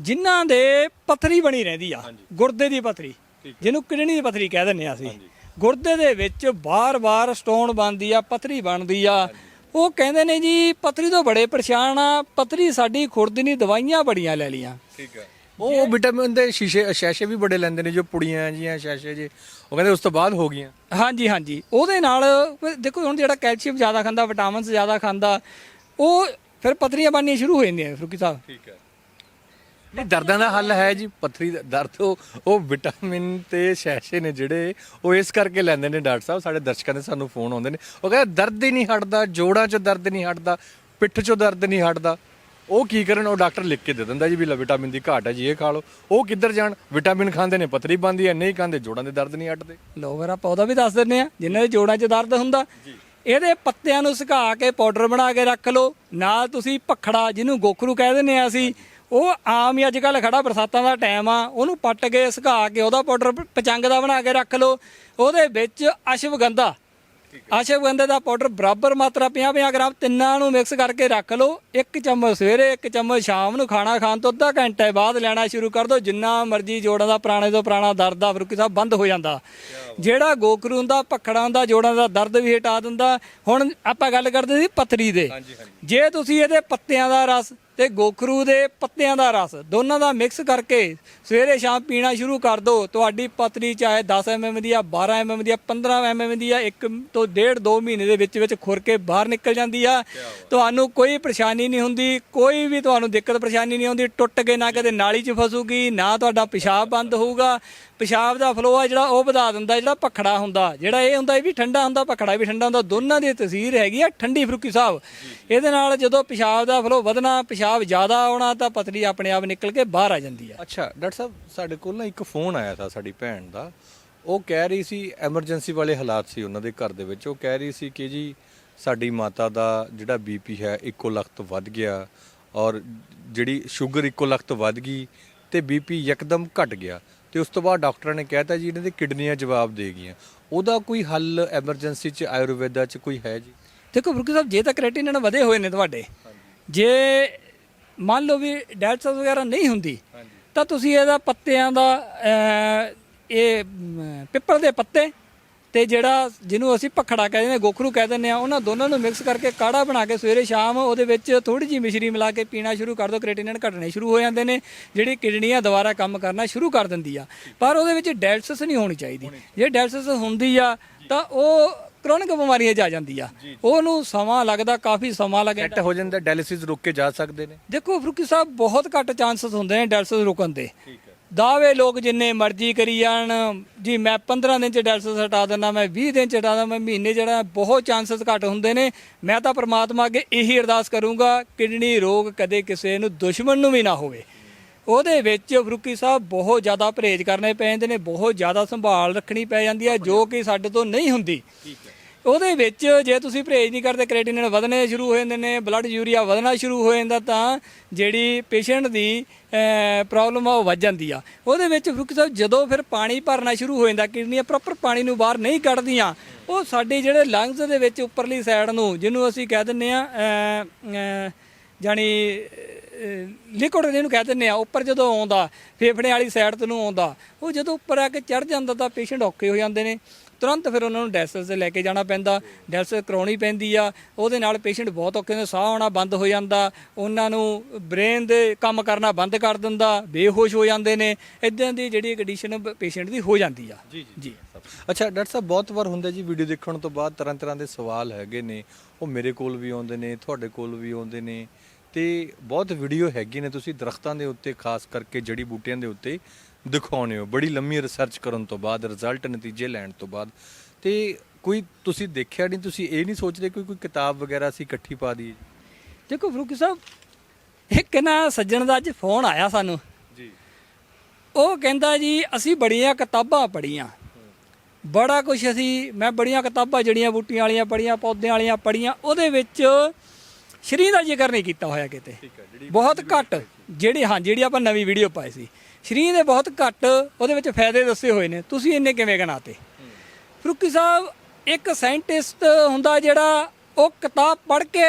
ਜਿਨ੍ਹਾਂ ਦੇ ਪਥਰੀ ਬਣੀ ਰਹਿੰਦੀ ਆ ਗੁਰਦੇ ਦੀ ਪਥਰੀ ਜਿਹਨੂੰ ਕਿਡਨੀ ਦੀ ਪਥਰੀ ਕਹਿ ਦਿੰਦੇ ਆ ਅਸੀਂ। ਗੁਰਦੇ ਦੇ ਵਿੱਚ ਬਾਰ-ਬਾਰ ਸਟੋਨ ਬਣਦੀ ਆ ਪਥਰੀ ਬਣਦੀ ਆ। ਉਹ ਕਹਿੰਦੇ ਨੇ ਜੀ ਪਥਰੀ ਤੋਂ ਬੜੇ ਪਰੇਸ਼ਾਨ ਆ ਪਥਰੀ ਸਾਡੀ ਖੁਰਦੀ ਨਹੀਂ ਦਵਾਈਆਂ ਬੜੀਆਂ ਲੈ ਲੀਆਂ ਠੀਕ ਹੈ। ਉਹ ਵਿਟਾਮਿਨ ਦੇ ਸ਼ੀਸ਼ੇ ਸ਼ੈਸ਼ੇ ਵੀ ਬੜੇ ਲੈਂਦੇ ਨੇ ਜੋ ਪੁੜੀਆਂ ਜੀਆਂ ਸ਼ੈਸ਼ੇ ਜੀ। ਉਹ ਕਹਿੰਦੇ ਉਸ ਤੋਂ ਬਾਅਦ ਹੋ ਗਈਆਂ। ਹਾਂਜੀ ਹਾਂਜੀ। ਉਹਦੇ ਨਾਲ ਦੇਖੋ ਹੁਣ ਜਿਹੜਾ ਕੈਲਸ਼ੀਅਮ ਜ਼ਿਆਦਾ ਖਾਂਦਾ ਵਿਟਾਮਿਨਸ ਜ਼ਿਆਦਾ ਖਾਂਦਾ ਉਹ ਫਿਰ ਪਥਰੀਆਂ ਬਣਨੀਆਂ ਸ਼ੁਰੂ ਹੋ ਜਾਂਦੀਆਂ ਫਰੂਕੀ ਸਾਹਿਬ। ਠੀਕ ਹੈ। ਨਹੀਂ ਦਰਦਾਂ ਦਾ ਹੱਲ ਹੈ ਜੀ ਪੱਥਰੀ ਦਾ ਦਰਦ ਉਹ ਉਹ ਵਿਟਾਮਿਨ ਤੇ ਸ਼ੈਸ਼ੇ ਨੇ ਜਿਹੜੇ ਉਹ ਇਸ ਕਰਕੇ ਲੈਂਦੇ ਨੇ ਡਾਕਟਰ ਸਾਹਿਬ ਸਾਡੇ ਦਰਸ਼ਕਾਂ ਦੇ ਸਾਨੂੰ ਫੋਨ ਆਉਂਦੇ ਨੇ। ਉਹ ਕਹਿੰਦੇ ਦਰਦ ਹੀ ਨਹੀਂ ਹਟਦਾ ਜੋੜਾਂ 'ਚ ਦਰਦ ਨਹੀਂ ਹਟਦਾ ਪਿੱਠ 'ਚੋਂ ਦਰਦ ਨਹੀਂ ਹਟਦਾ। ਉਹ ਕੀ ਕਰਨ? ਉਹ ਡਾਕਟਰ ਲਿਖ ਕੇ ਦੇ ਦਿੰਦਾ ਜੀ ਵੀ ਲੈ ਵਿਟਾਮਿਨ ਦੀ ਘਾਟ ਹੈ ਜੀ ਇਹ ਖਾ ਲਓ। ਉਹ ਕਿੱਧਰ ਜਾਣ? ਵਿਟਾਮਿਨ ਖਾਂਦੇ ਨੇ ਪੱਥਰੀ ਬੰਦੀ ਹੈ ਨਹੀਂ ਖਾਂਦੇ ਜੋੜਾਂ ਦੇ ਦਰਦ ਨਹੀਂ ਹਟਦੇ। ਲੋ ਫਿਰ ਆਪਾਂ ਉਹਦਾ ਵੀ ਦੱਸ ਦਿੰਨੇ ਆ ਜਿਨ੍ਹਾਂ ਦੇ ਜੋੜਾਂ 'ਚ ਦਰਦ ਹੁੰਦਾ। ਇਹਦੇ ਪੱਤਿਆਂ ਨੂੰ ਸੁਕਾ ਕੇ ਪਾਊਡਰ ਬਣਾ ਕੇ ਰੱਖ ਲਓ। ਨਾਲ ਤੁਸੀਂ ਭਖੜਾ ਜਿਹਨੂੰ ਗੋਖਰੂ ਕਹਿ ਦਿੰਨੇ ਆ ਅਸੀਂ ਉਹ ਆਮ ਹੀ ਅੱਜ ਕੱਲ ਖੜਾ ਬਰਸਾਤਾਂ ਦਾ ਟਾਈਮ ਆ। ਉਹਨੂੰ ਪੱਟ ਕੇ ਸੁਕਾ ਕੇ ਉਹਦਾ ਪਾਊਡਰ ਪਚੰਗ ਦਾ ਬਣਾ ਕੇ ਰੱਖ ਲਓ। ਉਹਦੇ ਵਿੱਚ ਅਸ਼ਵਗੰਧਾ ਅਸ਼ਵਗੰਧਾ ਦਾ ਪਾਊਡਰ ਬਰਾਬਰ ਮਾਤਰਾ 50-50 ਗ੍ਰਾਮ ਤਿੰਨਾਂ ਨੂੰ ਮਿਕਸ ਕਰਕੇ ਰੱਖ ਲਓ ਇੱਕ ਚਮਚ ਸਵੇਰੇ ਇੱਕ ਚਮਚ ਸ਼ਾਮ ਨੂੰ ਖਾਣਾ ਖਾਣ ਤੋਂ ਅੱਧਾ ਘੰਟੇ ਬਾਅਦ ਲੈਣਾ ਸ਼ੁਰੂ ਕਰ ਦਿਓ ਜਿੰਨਾ ਮਰਜ਼ੀ ਜੋੜਾਂ ਦਾ ਪੁਰਾਣੇ ਤੋਂ ਪੁਰਾਣਾ ਦਰਦ ਆ ਫਰੂਕੀ ਸਾਹਿਬ ਬੰਦ ਹੋ ਜਾਂਦਾ। ਜਿਹੜਾ ਗੋਕਰੂ ਹੁੰਦਾ ਭਖੜਾ ਹੁੰਦਾ ਜੋੜਾਂ ਦਾ ਦਰਦ ਵੀ ਹਟਾ ਦਿੰਦਾ ਹੁਣ ਆਪਾਂ ਗੱਲ ਕਰਦੇ ਸੀ ਪਥਰੀ ਦੇ। ਜੇ ਤੁਸੀਂ ਇਹਦੇ ਪੱਤਿਆਂ ਦਾ ਰਸ ਤੇ ਗੋਖਰੂ ਦੇ ਪੱਤਿਆਂ ਦਾ ਰਸ। ਦੋਨਾਂ ਦਾ ਮਿਕਸ ਕਰਕੇ ਸਵੇਰੇ ਸ਼ਾਮ ਪੀਣਾ ਸ਼ੁਰੂ ਕਰ ਦਿਓ ਤੁਹਾਡੀ ਪਤਲੀ ਚਾਹੇ 10 ਐਮਐਮ ਦੀ ਆ 12 ਐਮਐਮ ਦੀ ਆ 15 ਐਮਐਮ ਦੀ ਆ ਇੱਕ ਤੋਂ ਡੇਢ ਦੋ ਮਹੀਨੇ ਦੇ ਵਿੱਚ ਵਿੱਚ ਖੁਰ ਕੇ ਬਾਹਰ ਨਿਕਲ ਜਾਂਦੀ ਆ। ਤੁਹਾਨੂੰ ਕੋਈ ਪਰੇਸ਼ਾਨੀ ਨਹੀਂ ਹੁੰਦੀ ਕੋਈ ਵੀ ਤੁਹਾਨੂੰ ਦਿੱਕਤ ਪਰੇਸ਼ਾਨੀ ਨਹੀਂ ਆਉਂਦੀ ਟੁੱਟ ਕੇ ਨਾ ਕਦੇ ਨਾਲੀ 'ਚ ਫਸੂਗੀ ਨਾ ਤੁਹਾਡਾ ਪਿਸ਼ਾਬ ਬੰਦ ਹੋਊਗਾ। ਪਿਸ਼ਾਬ ਦਾ ਫਲੋ ਆ ਜਿਹੜਾ ਉਹ ਵਧਾ ਦਿੰਦਾ ਜਿਹੜਾ ਭਖੜਾ ਹੁੰਦਾ। ਜਿਹੜਾ ਇਹ ਹੁੰਦਾ ਇਹ ਵੀ ਠੰਡਾ ਹੁੰਦਾ ਭਖੜਾ ਵੀ ਠੰਡਾ ਹੁੰਦਾ। ਦੋਨਾਂ ਦੀ ਤਸਵੀਰ ਹੈਗੀ ਆ ਠੰਡੀ ਫਰੂਕੀ ਸਾਹਿਬ। ਇਹਦੇ ਨਾਲ ਜਦੋਂ ਪਿਸ਼ਾਬ ਦਾ ਫਲੋ ਵਧਣਾ ਪਿਸ਼ਾਬ ਜ਼ਿਆਦਾ ਆਉਣਾ ਤਾਂ ਪਤਲੀ ਆਪਣੇ ਆਪ ਨਿਕਲ ਕੇ ਬਾਹਰ ਆ ਜਾਂਦੀ ਆ। ਅੱਛਾ ਡਾਕਟਰ ਸਾਹਿਬ ਸਾਡੇ ਕੋਲ ਨਾ ਇੱਕ ਫੋਨ ਆਇਆ ਸੀ ਸਾਡੀ ਭੈਣ ਦਾ। ਉਹ ਕਹਿ ਰਹੀ ਸੀ ਐਮਰਜੈਂਸੀ ਵਾਲੇ ਹਾਲਾਤ ਸੀ ਉਹਨਾਂ ਦੇ ਘਰ ਦੇ ਵਿੱਚ। ਉਹ ਕਹਿ ਰਹੀ ਸੀ ਕਿ ਜੀ ਸਾਡੀ ਮਾਤਾ ਦਾ ਜਿਹੜਾ ਬੀਪੀ ਹੈ ਇੱਕੋ ਲੱਖ ਤੋਂ ਵੱਧ ਗਿਆ ਔਰ ਜਿਹੜੀ ਸ਼ੂਗਰ ਇੱਕੋ ਲੱਖ ਤੋਂ ਵੱਧ ਗਈ ਤੇ ਬੀਪੀ ਯਕਦਮ ਘਟ ਗਿਆ। ਤੇ ਉਸ ਤੋਂ ਬਾਅਦ ਡਾਕਟਰਾਂ ਨੇ ਕਹਿਤਾ ਜੀ ਇਹਨਾਂ ਦੀ ਕਿਡਨੀਆਂ ਜਵਾਬ ਦੇ ਗਈਆਂ। ਉਹਦਾ ਕੋਈ ਹੱਲ ਐਮਰਜੈਂਸੀ ਚ ਆਯੁਰਵੇਦਾ ਚ ਕੋਈ ਹੈ ਜੀ? ਦੇਖੋ ਫਰੂਕੀ ਸਾਹਿਬ ਜੇ ਤਾਂ ਕ੍ਰੈਟਿਨਨ ਵਧੇ ਹੋਏ ਨੇ ਤੁਹਾਡੇ। ਜੇ ਮੰਨ ਲਓ ਵੀ ਡੈਲਟਸ ਵਗੈਰਾ ਨਹੀਂ ਹੁੰਦੀ ਤਾਂ ਤੁਸੀਂ ਇਹਦਾ ਪੱਤਿਆਂ ਦਾ ਇਹ ਪਿੱਪਲ ਦੇ ਪੱਤੇ ਤੇ ਜਿਹੜਾ ਜਿਹਨੂੰ ਅਸੀਂ ਭਖੜਾ ਕਹਿੰਦੇ ਨੇ ਗੋਖਰੂ ਕਹਿ ਦਿੰਦੇ ਆ ਉਹਨਾਂ ਦੋਨਾਂ ਨੂੰ ਮਿਕਸ ਕਰਕੇ ਕਾੜਾ ਬਣਾ ਕੇ ਸਵੇਰੇ ਸ਼ਾਮ ਉਹਦੇ ਵਿੱਚ ਥੋੜੀ ਜਿਹੀ ਮਿਸ਼ਰੀ ਮਿਲਾ ਕੇ ਪੀਣਾ ਸ਼ੁਰੂ ਕਰ ਦਿਓ ਕ੍ਰੈਟਿਨਨ ਘਟਣੇ ਸ਼ੁਰੂ ਹੋ ਜਾਂਦੇ ਨੇ ਜਿਹੜੀ ਕਿਡਨੀਆਂ ਦੁਬਾਰਾ ਕੰਮ ਕਰਨਾ ਸ਼ੁਰੂ ਕਰ ਦਿੰਦੀ ਆ। ਪਰ ਉਹਦੇ ਵਿੱਚ ਡੈਲਸਿਸ ਨਹੀਂ ਹੋਣੀ ਚਾਹੀਦੀ। ਜੇ ਡੈਲਸਿਸ ਹੁੰਦੀ ਆ ਤਾਂ ਉਹ ਕ੍ਰੋਨਿਕ ਬਿਮਾਰੀਆਂ 'ਚ ਆ ਜਾਂਦੀ ਆ। ਉਹਨੂੰ ਸਮਾਂ ਲੱਗਦਾ ਕਾਫੀ ਸਮਾਂ ਲੱਗ ਸੈੱਟ ਹੋ ਜਾਂਦਾ ਡਾਇਲਿਸਿਸ ਰੁਕ ਕੇ ਜਾ ਸਕਦੇ ਨੇ। ਦੇਖੋ ਫਰੂਕੀ ਸਾਹਿਬ ਬਹੁਤ ਘੱਟ ਚਾਂਸਸ ਹੁੰਦੇ ਨੇ ਡਾਇਲਸਿਸ ਰੁਕਣ ਦੇ। ਦਾਅਵੇ ਲੋਕ ਜਿੰਨੇ ਮਰਜ਼ੀ ਕਰੀ ਜਾਣ। ਜੀ ਮੈਂ 15 ਦਿਨ ਚ ਡਾਇਲਸਿਸ ਹਟਾ ਦਿੰਦਾ ਮੈਂ 20 ਦਿਨ ਚ ਹਟਾ ਦਿੰਦਾ ਮੈਂ ਮਹੀਨੇ ਜਿਹੜਾ ਬਹੁਤ ਚਾਂਸਸ ਘੱਟ ਹੁੰਦੇ ਨੇ। ਮੈਂ ਤਾਂ ਪ੍ਰਮਾਤਮਾ ਅੱਗੇ ਇਹੀ ਅਰਦਾਸ ਕਰੂੰਗਾ ਕਿਡਨੀ ਰੋਗ ਕਦੇ ਕਿਸੇ ਨੂੰ ਦੁਸ਼ਮਣ ਨੂੰ ਵੀ ਨਾ ਹੋਵੇ। ਉਹਦੇ ਵਿੱਚ ਫਰੂਕੀ ਸਾਹਿਬ ਬਹੁਤ ਜ਼ਿਆਦਾ ਪਰਹੇਜ਼ ਕਰਨੇ ਪੈ ਜਾਂਦੇ ਨੇ ਬਹੁਤ ਜ਼ਿਆਦਾ ਸੰਭਾਲ ਰੱਖਣੀ ਪੈ ਜਾਂਦੀ ਹੈ ਜੋ ਕਿ ਸਾਡੇ ਤੋਂ ਨਹੀਂ ਹੁੰਦੀ। ਉਹਦੇ ਵਿੱਚ ਜੇ ਤੁਸੀਂ ਪਰਹੇਜ਼ ਨਹੀਂ ਕਰਦੇ ਕ੍ਰੈਟਿਨਿਨ ਵਧਣੇ ਸ਼ੁਰੂ ਹੋ ਜਾਂਦੇ ਨੇ ਬਲੱਡ ਯੂਰੀਆ ਵਧਣਾ ਸ਼ੁਰੂ ਹੋ ਜਾਂਦਾ ਤਾਂ ਜਿਹੜੀ ਪੇਸ਼ੈਂਟ ਦੀ ਪ੍ਰੋਬਲਮ ਆ ਉਹ ਵੱਧ ਜਾਂਦੀ ਆ। ਉਹਦੇ ਵਿੱਚ ਫਰੂਕੀ ਸਾਹਿਬ ਜਦੋਂ ਫਿਰ ਪਾਣੀ ਭਰਨਾ ਸ਼ੁਰੂ ਹੋ ਜਾਂਦਾ ਕਿਡਨੀਆਂ ਪ੍ਰੋਪਰ ਪਾਣੀ ਨੂੰ ਬਾਹਰ ਨਹੀਂ ਕੱਢਦੀਆਂ ਉਹ ਸਾਡੇ ਜਿਹੜੇ ਲੰਗਸ ਦੇ ਵਿੱਚ ਉੱਪਰਲੀ ਸਾਈਡ ਨੂੰ ਜਿਹਨੂੰ ਅਸੀਂ ਕਹਿ ਦਿੰਨੇ ਆ ਜਾਨੀ ਲਿਕੁਇਡ ਜਿਹਨੂੰ ਕਹਿ ਦਿੰਦੇ ਆ ਉੱਪਰ ਜਦੋਂ ਆਉਂਦਾ ਫੇਫੜੇ ਵਾਲੀ ਸਾਈਡ ਤੋਂ ਨੂੰ ਆਉਂਦਾ ਉਹ ਜਦੋਂ ਉੱਪਰ ਆ ਕੇ ਚੜ ਜਾਂਦਾ ਤਾਂ ਪੇਸ਼ੈਂਟ ਔਖੇ ਹੋ ਜਾਂਦੇ ਨੇ। ਤੁਰੰਤ ਫਿਰ ਉਹਨਾਂ ਨੂੰ ਡੈਸਸ ਤੇ ਲੈ ਕੇ ਜਾਣਾ ਪੈਂਦਾ ਡੈਸਸ ਕਰਾਉਣੀ ਪੈਂਦੀ ਆ ਉਹਦੇ ਨਾਲ ਪੇਸ਼ੈਂਟ ਬਹੁਤ ਔਖੇ ਹੁੰਦੇ ਸਾਹ ਆਉਣਾ ਬੰਦ ਹੋ ਜਾਂਦਾ ਉਹਨਾਂ ਨੂੰ ਬ੍ਰੇਨ ਦੇ ਕੰਮ ਕਰਨਾ ਬੰਦ ਕਰ ਦਿੰਦਾ ਬੇਹੋਸ਼ ਹੋ ਜਾਂਦੇ ਨੇ ਇਦਾਂ ਦੀ ਜਿਹੜੀ ਕੰਡੀਸ਼ਨ ਪੇਸ਼ੈਂਟ ਦੀ ਹੋ ਜਾਂਦੀ ਆ। ਜੀ ਜੀ ਅੱਛਾ ਡਾਕਟਰ ਸਾਹਿਬ ਬਹੁਤ ਵਾਰ ਹੁੰਦਾ ਜੀ ਵੀਡੀਓ ਦੇਖਣ ਤੋਂ ਬਾਅਦ ਤਰ੍ਹਾਂ ਤਰ੍ਹਾਂ ਦੇ ਸਵਾਲ ਹੈਗੇ ਨੇ ਉਹ ਮੇਰੇ ਕੋਲ ਵੀ ਆਉਂਦੇ ਨੇ ਤੁਹਾਡੇ ਕੋਲ ਵੀ ਆਉਂਦੇ ਨੇ ਤੇ ਬਹੁਤ ਵੀਡੀਓ ਹੈਗੀ ਨੇ ਤੁਸੀਂ ਦਰਖਤਾਂ ਦੇ ਉੱਤੇ ਖਾਸ ਕਰਕੇ ਜੜੀ ਬੂਟਿਆਂ ਦੇ ਉੱਤੇ ਦਿਖਾਉਣੇ ਹੋ। ਬੜੀ ਲੰਮੀ ਰਿਸਰਚ ਕਰਨ ਤੋਂ ਬਾਅਦ ਰਿਜ਼ਲਟ ਨਤੀਜੇ ਲੈਣ ਤੋਂ ਬਾਅਦ। ਤੇ ਕੋਈ ਤੁਸੀਂ ਦੇਖਿਆ ਨਹੀਂ ਤੁਸੀਂ ਇਹ ਨਹੀਂ ਸੋਚਦੇ ਕੋਈ ਕੋਈ ਕਿਤਾਬ ਵਗੈਰਾ ਅਸੀਂ ਇਕੱਠੀ ਪਾ ਦਈਏ? ਦੇਖੋ ਫਰੂਕੀ ਸਾਹਿਬ ਇੱਕ ਨਾ ਸੱਜਣ ਦਾ ਅੱਜ ਫੋਨ ਆਇਆ ਸਾਨੂੰ। ਜੀ। ਉਹ ਕਹਿੰਦਾ ਜੀ ਅਸੀਂ ਬੜੀਆਂ ਕਿਤਾਬਾਂ ਪੜ੍ਹੀਆਂ। ਬੜਾ ਕੁਝ ਅਸੀਂ ਮੈਂ ਬੜੀਆਂ ਕਿਤਾਬਾਂ ਜੜੀਆਂ ਬੂਟੀਆਂ ਵਾਲੀਆਂ ਪੜ੍ਹੀਆਂ ਪੌਦਿਆਂ ਵਾਲੀਆਂ ਪੜ੍ਹੀਆਂ। ਉਹਦੇ ਵਿੱਚ ਸ਼੍ਰੀ ਦਾ ਜ਼ਿਕਰ ਨਹੀਂ ਕੀਤਾ ਹੋਇਆ ਕਿਤੇ। ਬਹੁਤ ਘੱਟ ਜਿਹੜੀ ਹਾਂ ਜਿਹੜੀ ਆਪਾਂ ਨਵੀਂ ਵੀਡੀਓ ਪਾਈ ਸੀ। ਸ਼੍ਰੀ ਦੇ ਬਹੁਤ ਘੱਟ ਉਹਦੇ ਵਿੱਚ ਫਾਇਦੇ ਦੱਸੇ ਹੋਏ ਨੇ। ਤੁਸੀਂ ਇੰਨੇ ਕਿਵੇਂ ਗਣਾਤੇ? ਫਰੂਕੀ ਸਾਹਿਬ ਇੱਕ ਸਾਇੰਟਿਸਟ ਹੁੰਦਾ ਜਿਹੜਾ ਉਹ ਕਿਤਾਬ ਪੜ੍ਹ ਕੇ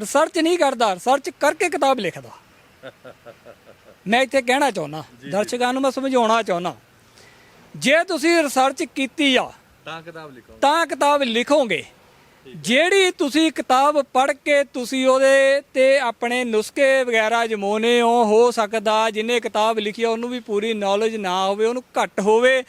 ਰਿਸਰਚ ਨਹੀਂ ਕਰਦਾ ਰਿਸਰਚ ਕਰਕੇ ਕਿਤਾਬ ਲਿਖਦਾ। ਮੈਂ ਇੱਥੇ ਕਹਿਣਾ ਚਾਹੁੰਦਾ ਦਰਸ਼ਕਾਂ ਨੂੰ ਮੈਂ ਸਮਝਾਉਣਾ ਚਾਹੁੰਦਾ। ਜੇ ਤੁਸੀਂ ਰਿਸਰਚ ਕੀਤੀ ਆ ਤਾਂ ਕਿਤਾਬ ਲਿਖੋ ਤਾਂ ਕਿਤਾਬ ਲਿਖੋਗੇ। ਜਿਹੜੀ ਤੁਸੀਂ ਕਿਤਾਬ ਪੜ੍ਹ ਕੇ ਤੁਸੀਂ ਉਹਦੇ ਤੇ ਆਪਣੇ ਨੁਸਖੇ ਵਗੈਰਾ ਜਮੋਨੇ ਹੋ ਹੋ ਸਕਦਾ ਜਿਹਨੇ ਕਿਤਾਬ ਲਿਖੀ ਆ, ਉਹਨੂੰ ਵੀ ਪੂਰੀ ਨੌਲੇਜ ਨਾ ਹੋਵੇ, ਉਹਨੂੰ ਘੱਟ ਹੋਵੇ।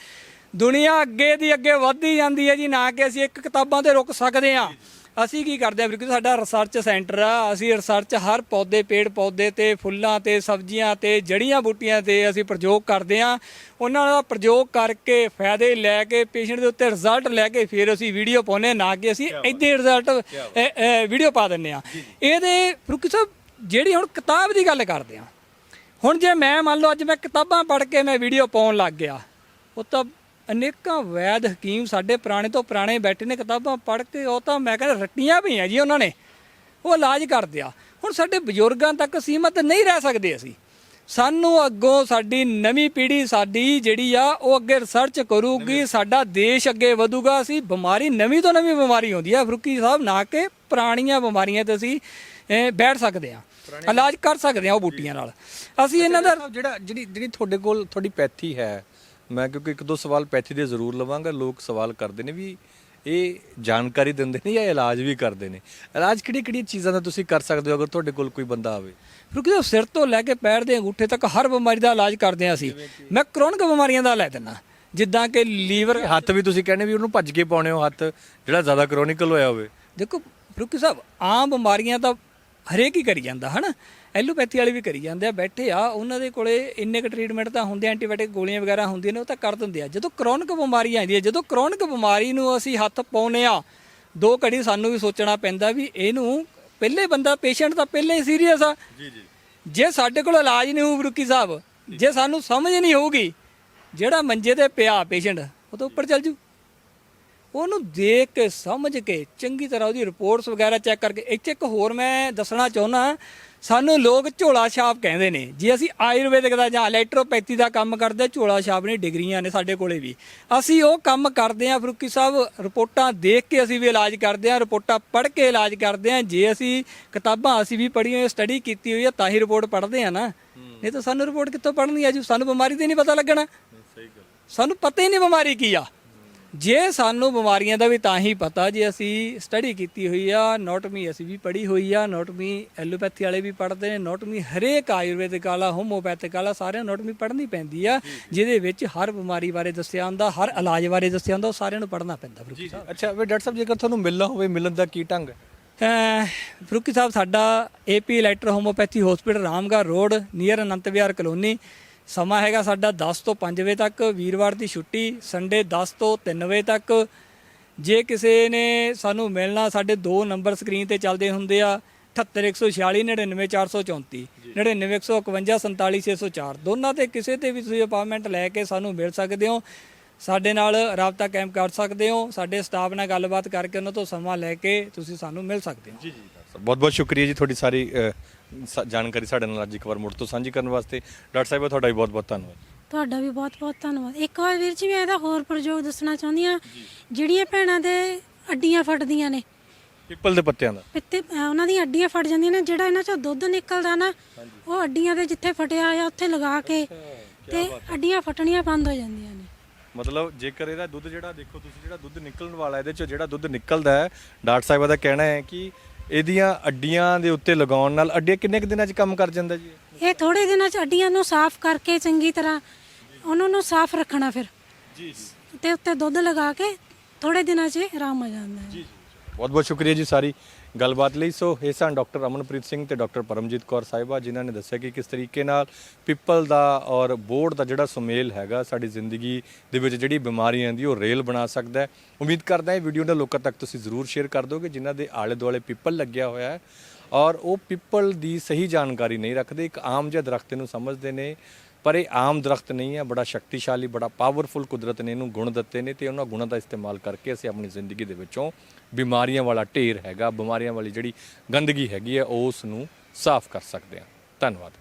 ਦੁਨੀਆ ਅੱਗੇ ਦੀ ਅੱਗੇ ਵੱਧਦੀ ਜਾਂਦੀ ਹੈ ਜੀ, ਨਾ ਕਿ ਅਸੀਂ ਇੱਕ ਕਿਤਾਬਾਂ ਤੇ ਰੁਕ ਸਕਦੇ ਹਾਂ। ਅਸੀਂ ਕੀ ਕਰਦੇ ਆ ਕਿਉਂਕਿ ਸਾਡਾ ਰਿਸਰਚ ਸੈਂਟਰ ਆ। ਅਸੀਂ ਰਿਸਰਚ ਹਰ ਪੌਦੇ ਪੇੜ ਪੌਦੇ ਤੇ ਫੁੱਲਾਂ ਤੇ ਸਬਜ਼ੀਆਂ ਤੇ ਜੜੀਆਂ ਬੂਟੀਆਂ ਤੇ ਅਸੀਂ ਪ੍ਰਯੋਗ ਕਰਦੇ ਆ। ਉਹਨਾਂ ਦਾ ਪ੍ਰਯੋਗ ਕਰਕੇ ਫਾਇਦੇ ਲੈ ਕੇ ਪੇਸ਼ੈਂਟ ਦੇ ਉੱਤੇ ਰਿਜ਼ਲਟ ਲੈ ਕੇ ਫਿਰ ਅਸੀਂ ਵੀਡੀਓ ਪਾਉਨੇ ਨਾ ਕਿ ਅਸੀਂ ਇੱਦੇ ਰਿਜ਼ਲਟ ਵੀਡੀਓ ਪਾ ਦਿੰਨੇ ਆ ਇਹਦੇ ਫਰੂਕੀ ਸਾਹਿਬ ਜਿਹੜੀ ਹੁਣ ਕਿਤਾਬ ਦੀ ਗੱਲ ਕਰਦੇ ਆ ਹੁਣ ਜੇ ਮੈਂ ਮੰਨ ਲਓ ਅੱਜ ਮੈਂ ਕਿਤਾਬਾਂ ਪੜ੍ਹ ਕੇ ਮੈਂ ਵੀਡੀਓ ਪਾਉਣ ਲੱਗ ਗਿਆ ਉਹ ਤਾਂ ਅਨੇਕਾਂ ਵੈਦ ਹਕੀਮ ਸਾਡੇ ਪੁਰਾਣੇ ਤੋਂ ਪੁਰਾਣੇ ਬੈਠੇ ਨੇ ਕਿਤਾਬਾਂ ਪੜ੍ਹ ਕੇ ਉਹ ਤਾਂ ਮੈਂ ਕਹਿੰਦਾ ਰੱਟੀਆਂ ਪਈਆਂ ਜੀ ਉਹਨਾਂ ਨੇ। ਉਹ ਇਲਾਜ ਕਰਦੇ ਆ। ਹੁਣ ਸਾਡੇ ਬਜ਼ੁਰਗਾਂ ਤੱਕ ਸੀਮਤ ਨਹੀਂ ਰਹਿ ਸਕਦੇ ਅਸੀਂ। ਸਾਨੂੰ ਅੱਗੋਂ ਸਾਡੀ ਨਵੀਂ ਪੀੜ੍ਹੀ ਸਾਡੀ ਜਿਹੜੀ ਆ ਉਹ ਅੱਗੇ ਰਿਸਰਚ ਕਰੂਗੀ ਸਾਡਾ ਦੇਸ਼ ਅੱਗੇ ਵਧੂਗਾ। ਅਸੀਂ ਬਿਮਾਰੀ ਨਵੀਂ ਤੋਂ ਨਵੀਂ ਬਿਮਾਰੀ ਆਉਂਦੀ ਆ। ਫਰੂਕੀ ਸਾਹਿਬ ਨਾ ਕਿ ਪੁਰਾਣੀਆਂ ਬਿਮਾਰੀਆਂ ਤੇ ਅਸੀਂ ਬੈਠ ਸਕਦੇ ਆ। ਇਲਾਜ ਕਰ ਸਕਦੇ ਆ ਉਹ ਬੂਟੀਆਂ ਨਾਲ। ਅਸੀਂ ਇਹਨਾਂ ਦਾ ਜਿਹੜਾ ਜਿਹੜੀ ਜਿਹੜੀ ਤੁਹਾਡੇ ਕੋਲ ਤੁਹਾਡੀ ਪੈਥੀ ਹੈ ਮੈਂ ਕਿਉਂਕਿ ਇੱਕ ਦੋ ਸਵਾਲ ਪੈਥੀ ਦੇ ਜ਼ਰੂਰ ਲਵਾਂਗਾ ਲੋਕ ਸਵਾਲ ਕਰਦੇ ਨੇ ਵੀ ਇਹ ਜਾਣਕਾਰੀ ਦਿੰਦੇ ਨੇ ਜਾਂ ਇਲਾਜ ਵੀ ਕਰਦੇ ਨੇ। ਇਲਾਜ ਕਿਹੜੀ ਕਿਹੜੀ ਚੀਜ਼ਾਂ ਦਾ ਤੁਸੀਂ ਕਰ ਸਕਦੇ ਹੋ ਅਗਰ ਤੁਹਾਡੇ ਕੋਲ ਕੋਈ ਬੰਦਾ ਆਵੇ? ਕਿਉਂਕਿ ਸਿਰ ਤੋਂ ਲੈ ਕੇ ਪੈਰ ਦੇ ਅੰਗੂਠੇ ਤੱਕ ਹਰ ਬਿਮਾਰੀ ਦਾ ਇਲਾਜ ਕਰਦੇ ਹਾਂ ਅਸੀਂ। ਮੈਂ ਕਰੋਨਿਕ ਬਿਮਾਰੀਆਂ ਦਾ ਲੈ ਦਿੰਦਾ। ਜਿੱਦਾਂ ਕਿ ਲੀਵਰ ਹੱਥ ਵੀ ਤੁਸੀਂ ਕਹਿੰਦੇ ਵੀ ਉਹਨੂੰ ਭੱਜ ਕੇ ਪਾਉਣੇ ਹੋ ਹੱਥ ਜਿਹੜਾ ਜ਼ਿਆਦਾ ਕ੍ਰੋਨਿਕਲ ਹੋਇਆ ਹੋਵੇ। ਦੇਖੋ ਫਰੂਕੀ ਸਾਹਿਬ ਆਮ ਬਿਮਾਰੀਆਂ ਤਾਂ ਹਰੇਕ ਹੀ ਕਰੀ ਜਾਂਦਾ ਹਨਾ? ਐਲੋਪੈਥੀ ਵਾਲੇ ਵੀ ਕਰੀ ਜਾਂਦੇ ਆ ਬੈਠੇ ਆ ਉਹਨਾਂ ਦੇ ਕੋਲੇ ਇੰਨੇ ਕੁ ਟ੍ਰੀਟਮੈਂਟ ਤਾਂ ਹੁੰਦੇ ਐਂਟੀਬਾਇਓਟਿਕ ਗੋਲੀਆਂ ਵਗੈਰਾ ਹੁੰਦੀਆਂ ਨੇ ਉਹ ਤਾਂ ਕਰ ਦਿੰਦੇ ਆ। ਜਦੋਂ ਕਰੋਨਿਕ ਬਿਮਾਰੀ ਆਉਂਦੀ ਹੈ ਜਦੋਂ ਕਰੋਨਿਕ ਬਿਮਾਰੀ ਨੂੰ ਅਸੀਂ ਹੱਥ ਪਾਉਨੇ ਆ ਦੋ ਘੜੀ ਸਾਨੂੰ ਵੀ ਸੋਚਣਾ ਪੈਂਦਾ ਵੀ ਇਹਨੂੰ ਪਹਿਲੇ ਬੰਦਾ ਪੇਸ਼ੈਂਟ ਤਾਂ ਪਹਿਲੇ ਹੀ ਸੀਰੀਅਸ ਆ। ਜੀ ਜੀ। ਜੇ ਸਾਡੇ ਕੋਲ ਇਲਾਜ ਨਹੀਂ ਹੋਊ ਰੁਕੀ ਸਾਹਿਬ ਜੇ। ਸਾਨੂੰ ਸਮਝ ਨਹੀਂ ਹੋਊਗੀ ਜਿਹੜਾ ਮੰਜੇ ਤੇ ਪਿਆ ਪੇਸ਼ੈਂਟ ਉਹ ਤਾਂ ਉੱਪਰ ਚੱਲ ਜੂ। ਉਹਨੂੰ ਦੇਖ ਕੇ ਸਮਝ ਕੇ ਚੰਗੀ ਤਰ੍ਹਾਂ ਉਹਦੀ ਰਿਪੋਰਟਸ ਵਗੈਰਾ ਚੈੱਕ ਕਰਕੇ ਇੱਥੇ ਇੱਕ ਹੋਰ ਮੈਂ ਦੱਸਣਾ ਚਾਹੁੰਦਾ ਸਾਨੂੰ ਲੋਕ ਝੋਲਾ ਛਾਪ ਕਹਿੰਦੇ ਨੇ। ਜੇ ਅਸੀਂ ਆਯੁਰਵੈਦਿਕ ਦਾ ਜਾਂ ਇਲੈਕਟ੍ਰੋਪੈਥੀ ਦਾ ਕੰਮ ਕਰਦੇ ਝੋਲਾ ਛਾਪ ਨੇ ਡਿਗਰੀਆਂ ਨੇ ਸਾਡੇ ਕੋਲੇ ਵੀ। ਅਸੀਂ ਉਹ ਕੰਮ ਕਰਦੇ ਆਂ ਫਰੂਕੀ ਸਾਹਿਬ ਰਿਪੋਰਟਾਂ ਦੇਖ ਕੇ ਅਸੀਂ ਵੀ ਇਲਾਜ ਕਰਦੇ ਆਂ ਰਿਪੋਰਟਾਂ ਪੜ੍ਹ ਕੇ ਇਲਾਜ ਕਰਦੇ ਆਂ ਜੇ ਅਸੀਂ ਕਿਤਾਬਾਂ ਅਸੀਂ ਵੀ ਪੜ੍ਹੀਆਂ ਹੋਈਆਂ ਸਟੱਡੀ ਕੀਤੀ ਹੋਈ ਆ ਤਾਂ ਹੀ ਰਿਪੋਰਟ ਪੜ੍ਹਦੇ ਆ ਨਾ। ਨਹੀਂ ਤਾਂ ਸਾਨੂੰ ਰਿਪੋਰਟ ਕਿੱਥੋਂ ਪੜ੍ਹਨੀ ਆ ਜੀ? ਸਾਨੂੰ ਬਿਮਾਰੀ ਤੇ ਨਹੀਂ ਪਤਾ ਲੱਗਣਾ। ਸਾਨੂੰ ਪਤਾ ਹੀ ਨਹੀਂ ਬਿਮਾਰੀ ਕੀ ਆ। ਜੇ ਸਾਨੂੰ ਬਿਮਾਰੀਆਂ ਦਾ ਵੀ ਤਾਂ ਹੀ ਪਤਾ ਜੇ ਅਸੀਂ ਸਟੱਡੀ ਕੀਤੀ ਹੋਈ ਆ ਨੋਟਮੀ ਅਸੀਂ ਵੀ ਪੜ੍ਹੀ ਹੋਈ ਆ ਨੋਟਮੀ ਐਲੋਪੈਥੀ ਵਾਲੇ ਵੀ ਪੜ੍ਹਦੇ ਨੇ ਨੋਟਮੀ ਹਰੇਕ ਆਯੁਰਵੈਦਿਕ ਵਾਲਾ ਹੋਮੋਪੈਥਿਕ ਵਾਲਾ ਸਾਰਿਆਂ ਨੋਟਮੀ ਪੜ੍ਹਨੀ ਪੈਂਦੀ ਆ ਜਿਹਦੇ ਵਿੱਚ ਹਰ ਬਿਮਾਰੀ ਬਾਰੇ ਦੱਸਿਆ ਹੁੰਦਾ ਹਰ ਇਲਾਜ ਬਾਰੇ ਦੱਸਿਆ ਹੁੰਦਾ ਉਹ ਸਾਰਿਆਂ ਨੂੰ ਪੜ੍ਹਨਾ ਪੈਂਦਾ ਫਰੂਕੀ ਜੀ ਅੱਛਾ ਵੀ ਡਾਕਟਰ ਸਾਹਿਬ ਜੇਕਰ ਤੁਹਾਨੂੰ ਮਿਲਣਾ ਹੋਵੇ ਮਿਲਣ ਦਾ ਕੀ ਢੰਗ ਹੈ? ਫਰੂਕੀ ਸਾਹਿਬ ਸਾਡਾ AP electro homoeopathy hospital Ramgarh road near Anant Vihar colony ਸਮਾਂ ਹੈਗਾ ਸਾਡਾ 10 ਤੋਂ 5 ਵਜੇ ਤੱਕ ਵੀਰਵਾਰ ਦੀ ਛੁੱਟੀ ਸੰਡੇ 10 ਤੋਂ 3 ਵਜੇ ਤੱਕ। ਜੇ ਕਿਸੇ ਨੇ ਸਾਨੂੰ ਮਿਲਣਾ ਸਾਡੇ ਦੋ ਨੰਬਰ ਸਕਰੀਨ ਤੇ ਚੱਲਦੇ ਹੁੰਦੇ ਆ 78146 99434 99151 47604 ਦੋਨਾਂ ਤੇ ਕਿਸੇ ਤੇ ਵੀ ਤੁਸੀਂ ਅਪਾਇੰਟਮੈਂਟ ਲੈ ਕੇ ਸਾਨੂੰ ਮਿਲ ਸਕਦੇ ਹੋ। ਸਾਡੇ ਨਾਲ ਰਾਬਤਾ ਕਾਇਮ ਕਰ ਸਕਦੇ ਹੋ। ਸਾਡੇ ਸਟਾਫ ਨਾਲ ਗੱਲਬਾਤ ਕਰਕੇ ਉਹਨਾਂ ਤੋਂ ਸਮਾਂ ਲੈ ਕੇ ਤੁਸੀਂ ਸਾਨੂੰ ਮਿਲ ਸਕਦੇ ਹੋ। ਜੀ ਜੀ। ਬਹੁਤ ਬਹੁਤ ਸ਼ੁਕਰੀਆ ਜੀ ਤੁਹਾਡੀ ਸਾਰੀ ਸ- ਜਾਣਕਾਰੀ ਸਾਡੇ ਨਾਲ ਅੱਜ ਇੱਕ ਵਾਰ ਮੁੜ ਤੋਂ ਸਾਂਝੀ ਕਰਨ ਵਾਸਤੇ। ਡਾਕਟਰ ਸਾਹਿਬ ਤੁਹਾਡਾ ਵੀ ਬਹੁਤ ਬਹੁਤ ਧੰਨਵਾਦ। ਤੁਹਾਡਾ ਵੀ ਬਹੁਤ ਬਹੁਤ ਧੰਨਵਾਦ। ਇੱਕ ਵਾਰ ਵੀਰ ਜੀ ਮੈਂ ਇਹਦਾ ਹੋਰ ਪ੍ਰਯੋਗ ਦੱਸਣਾ ਚਾਹੁੰਦੀ ਆ ਜਿਹੜੀਆਂ ਭੈਣਾਂ ਦੇ ਅੱਡੀਆਂ ਫਟਦੀਆਂ ਨੇ। ਪਿੱਪਲ ਦੇ ਪੱਤਿਆਂ ਦਾ। ਪਿੱਤੇ ਅਹ ਉਹਨਾਂ ਦੀਆਂ ਅੱਡੀਆਂ ਫਟ ਜਾਂਦੀਆਂ ਨੇ। ਜਿਹੜਾ ਇਹਨਾਂ ਚੋਂ ਦੁੱਧ ਨਿਕਲਦਾ ਨਾ ਉਹ ਅੱਡੀਆਂ ਦੇ ਜਿੱਥੇ ਫਟਿਆ ਹੋਇਆ ਉੱਥੇ ਲਗਾ ਕੇ ਤੇ ਅੱਡੀਆਂ ਫਟਣੀਆਂ ਬੰਦ ਹੋ ਜਾਂਦੀਆਂ ਨੇ। ਮਤਲਬ ਜੇਕਰ ਇਹਦਾ ਦੁੱਧ ਜਿਹੜਾ ਦੇਖੋ ਤੁਸੀਂ ਜਿਹੜਾ ਦੁੱਧ ਨਿਕਲਣ ਵਾਲਾ ਇਹਦੇ ਚੋਂ ਜਿਹੜਾ ਦੁੱਧ ਨਿਕਲਦਾ ਹੈ ਡਾਕਟਰ ਸਾਹਿਬ ਦਾ ਕਹਿਣਾ ਹੈ ਕਿ ਇਹਦੀਆਂ ਅੱਡੀਆਂ ਦੇ ਉੱਤੇ ਲਗਾਉਣ ਨਾਲ ਅੱਡੀਆਂ ਕਿੰਨੇ ਕੁ ਦਿਨਾਂ 'ਚ ਕੰਮ ਕਰ ਜਾਂਦਾ ਜੀ? ਇਹ? ਥੋੜੇ ਦਿਨਾਂ ਚ ਅੱਡੀਆਂ ਨੂੰ ਸਾਫ਼ ਕਰਕੇ ਚੰਗੀ ਤਰ੍ਹਾਂ ਉਹਨਾਂ ਨੂੰ ਸਾਫ਼ ਰੱਖਣਾ ਫਿਰ। ਜੀ ਤੇ ਉੱਤੇ ਦੁੱਧ ਲਗਾ ਕੇ ਥੋੜੇ ਦਿਨਾਂ 'ਚ ਆਰਾਮ ਆ ਜਾਂਦਾ ਹੈ। ਬਹੁਤ ਬਹੁਤ ਸ਼ੁਕਰੀਆ ਜੀ ਸਾਰੀ। ਗੱਲਬਾਤ ਲਈ ਸੋ ਇਹ ਸਨ ਡਾਕਟਰ ਅਮਨਪ੍ਰੀਤ ਸਿੰਘ ਤੇ ਡਾਕਟਰ ਪਰਮਜੀਤ ਕੌਰ ਸਾਹਿਬਾ, ਜਿਨ੍ਹਾਂ ਨੇ ਦੱਸਿਆ ਕਿ ਕਿਸ ਤਰੀਕੇ ਨਾਲ ਪਿੱਪਲ ਦਾ ਔਰ ਬੋਰਡ ਦਾ ਜਿਹੜਾ ਸੁਮੇਲ ਹੈਗਾ ਸਾਡੀ ਜ਼ਿੰਦਗੀ ਦੇ ਵਿੱਚ ਜਿਹੜੀ ਬਿਮਾਰੀਆਂ ਦੀ ਉਹ ਰੇਲ ਬਣਾ ਸਕਦਾ ਹੈ। ਉਮੀਦ ਕਰਦਾ ਹਾਂ ਇਹ ਵੀਡੀਓ ਨਾਲ ਲੋਕਾਂ ਤੱਕ ਤੁਸੀਂ ਜ਼ਰੂਰ ਸ਼ੇਅਰ ਕਰ ਦੋਗੇ ਜਿਨ੍ਹਾਂ ਦੇ ਆਲੇ ਦੁਆਲੇ ਪਿੱਪਲ ਲੱਗਿਆ ਹੋਇਆ ਹੈ। ਔਰ ਉਹ ਪਿੱਪਲ ਦੀ ਸਹੀ ਜਾਣਕਾਰੀ ਨਹੀਂ ਰੱਖਦੇ, ਇੱਕ ਆਮ ਜਿਹਾ ਦਰਖਤ ਨੂੰ ਸਮਝਦੇ ਨੇ ਪਰ ਇਹ ਆਮ ਦਰਖਤ ਨਹੀਂ ਹੈ, ਬੜਾ ਸ਼ਕਤੀਸ਼ਾਲੀ, ਬੜਾ ਪਾਵਰਫੁਲ ਕੁਦਰਤ ਨੇ ਇਹਨੂੰ ਗੁਣ ਦਿੱਤੇ ਨੇ ਤੇ ਉਹਨਾਂ ਗੁਣਾਂ ਦਾ ਇਸਤੇਮਾਲ ਕਰਕੇ ਅਸੀਂ ਆਪਣੀ ਜ਼ਿੰਦਗੀ ਦੇ ਵਿੱਚੋਂ ਬਿਮਾਰੀਆਂ ਵਾਲਾ ਢੇਰ ਹੈਗਾ, ਬਿਮਾਰੀਆਂ ਵਾਲੀ ਜਿਹੜੀ ਗੰਦਗੀ ਹੈਗੀ ਹੈ, ਉਸ ਨੂੰ ਸਾਫ਼ ਕਰ ਸਕਦੇ ਹਾਂ। ਧੰਨਵਾਦ।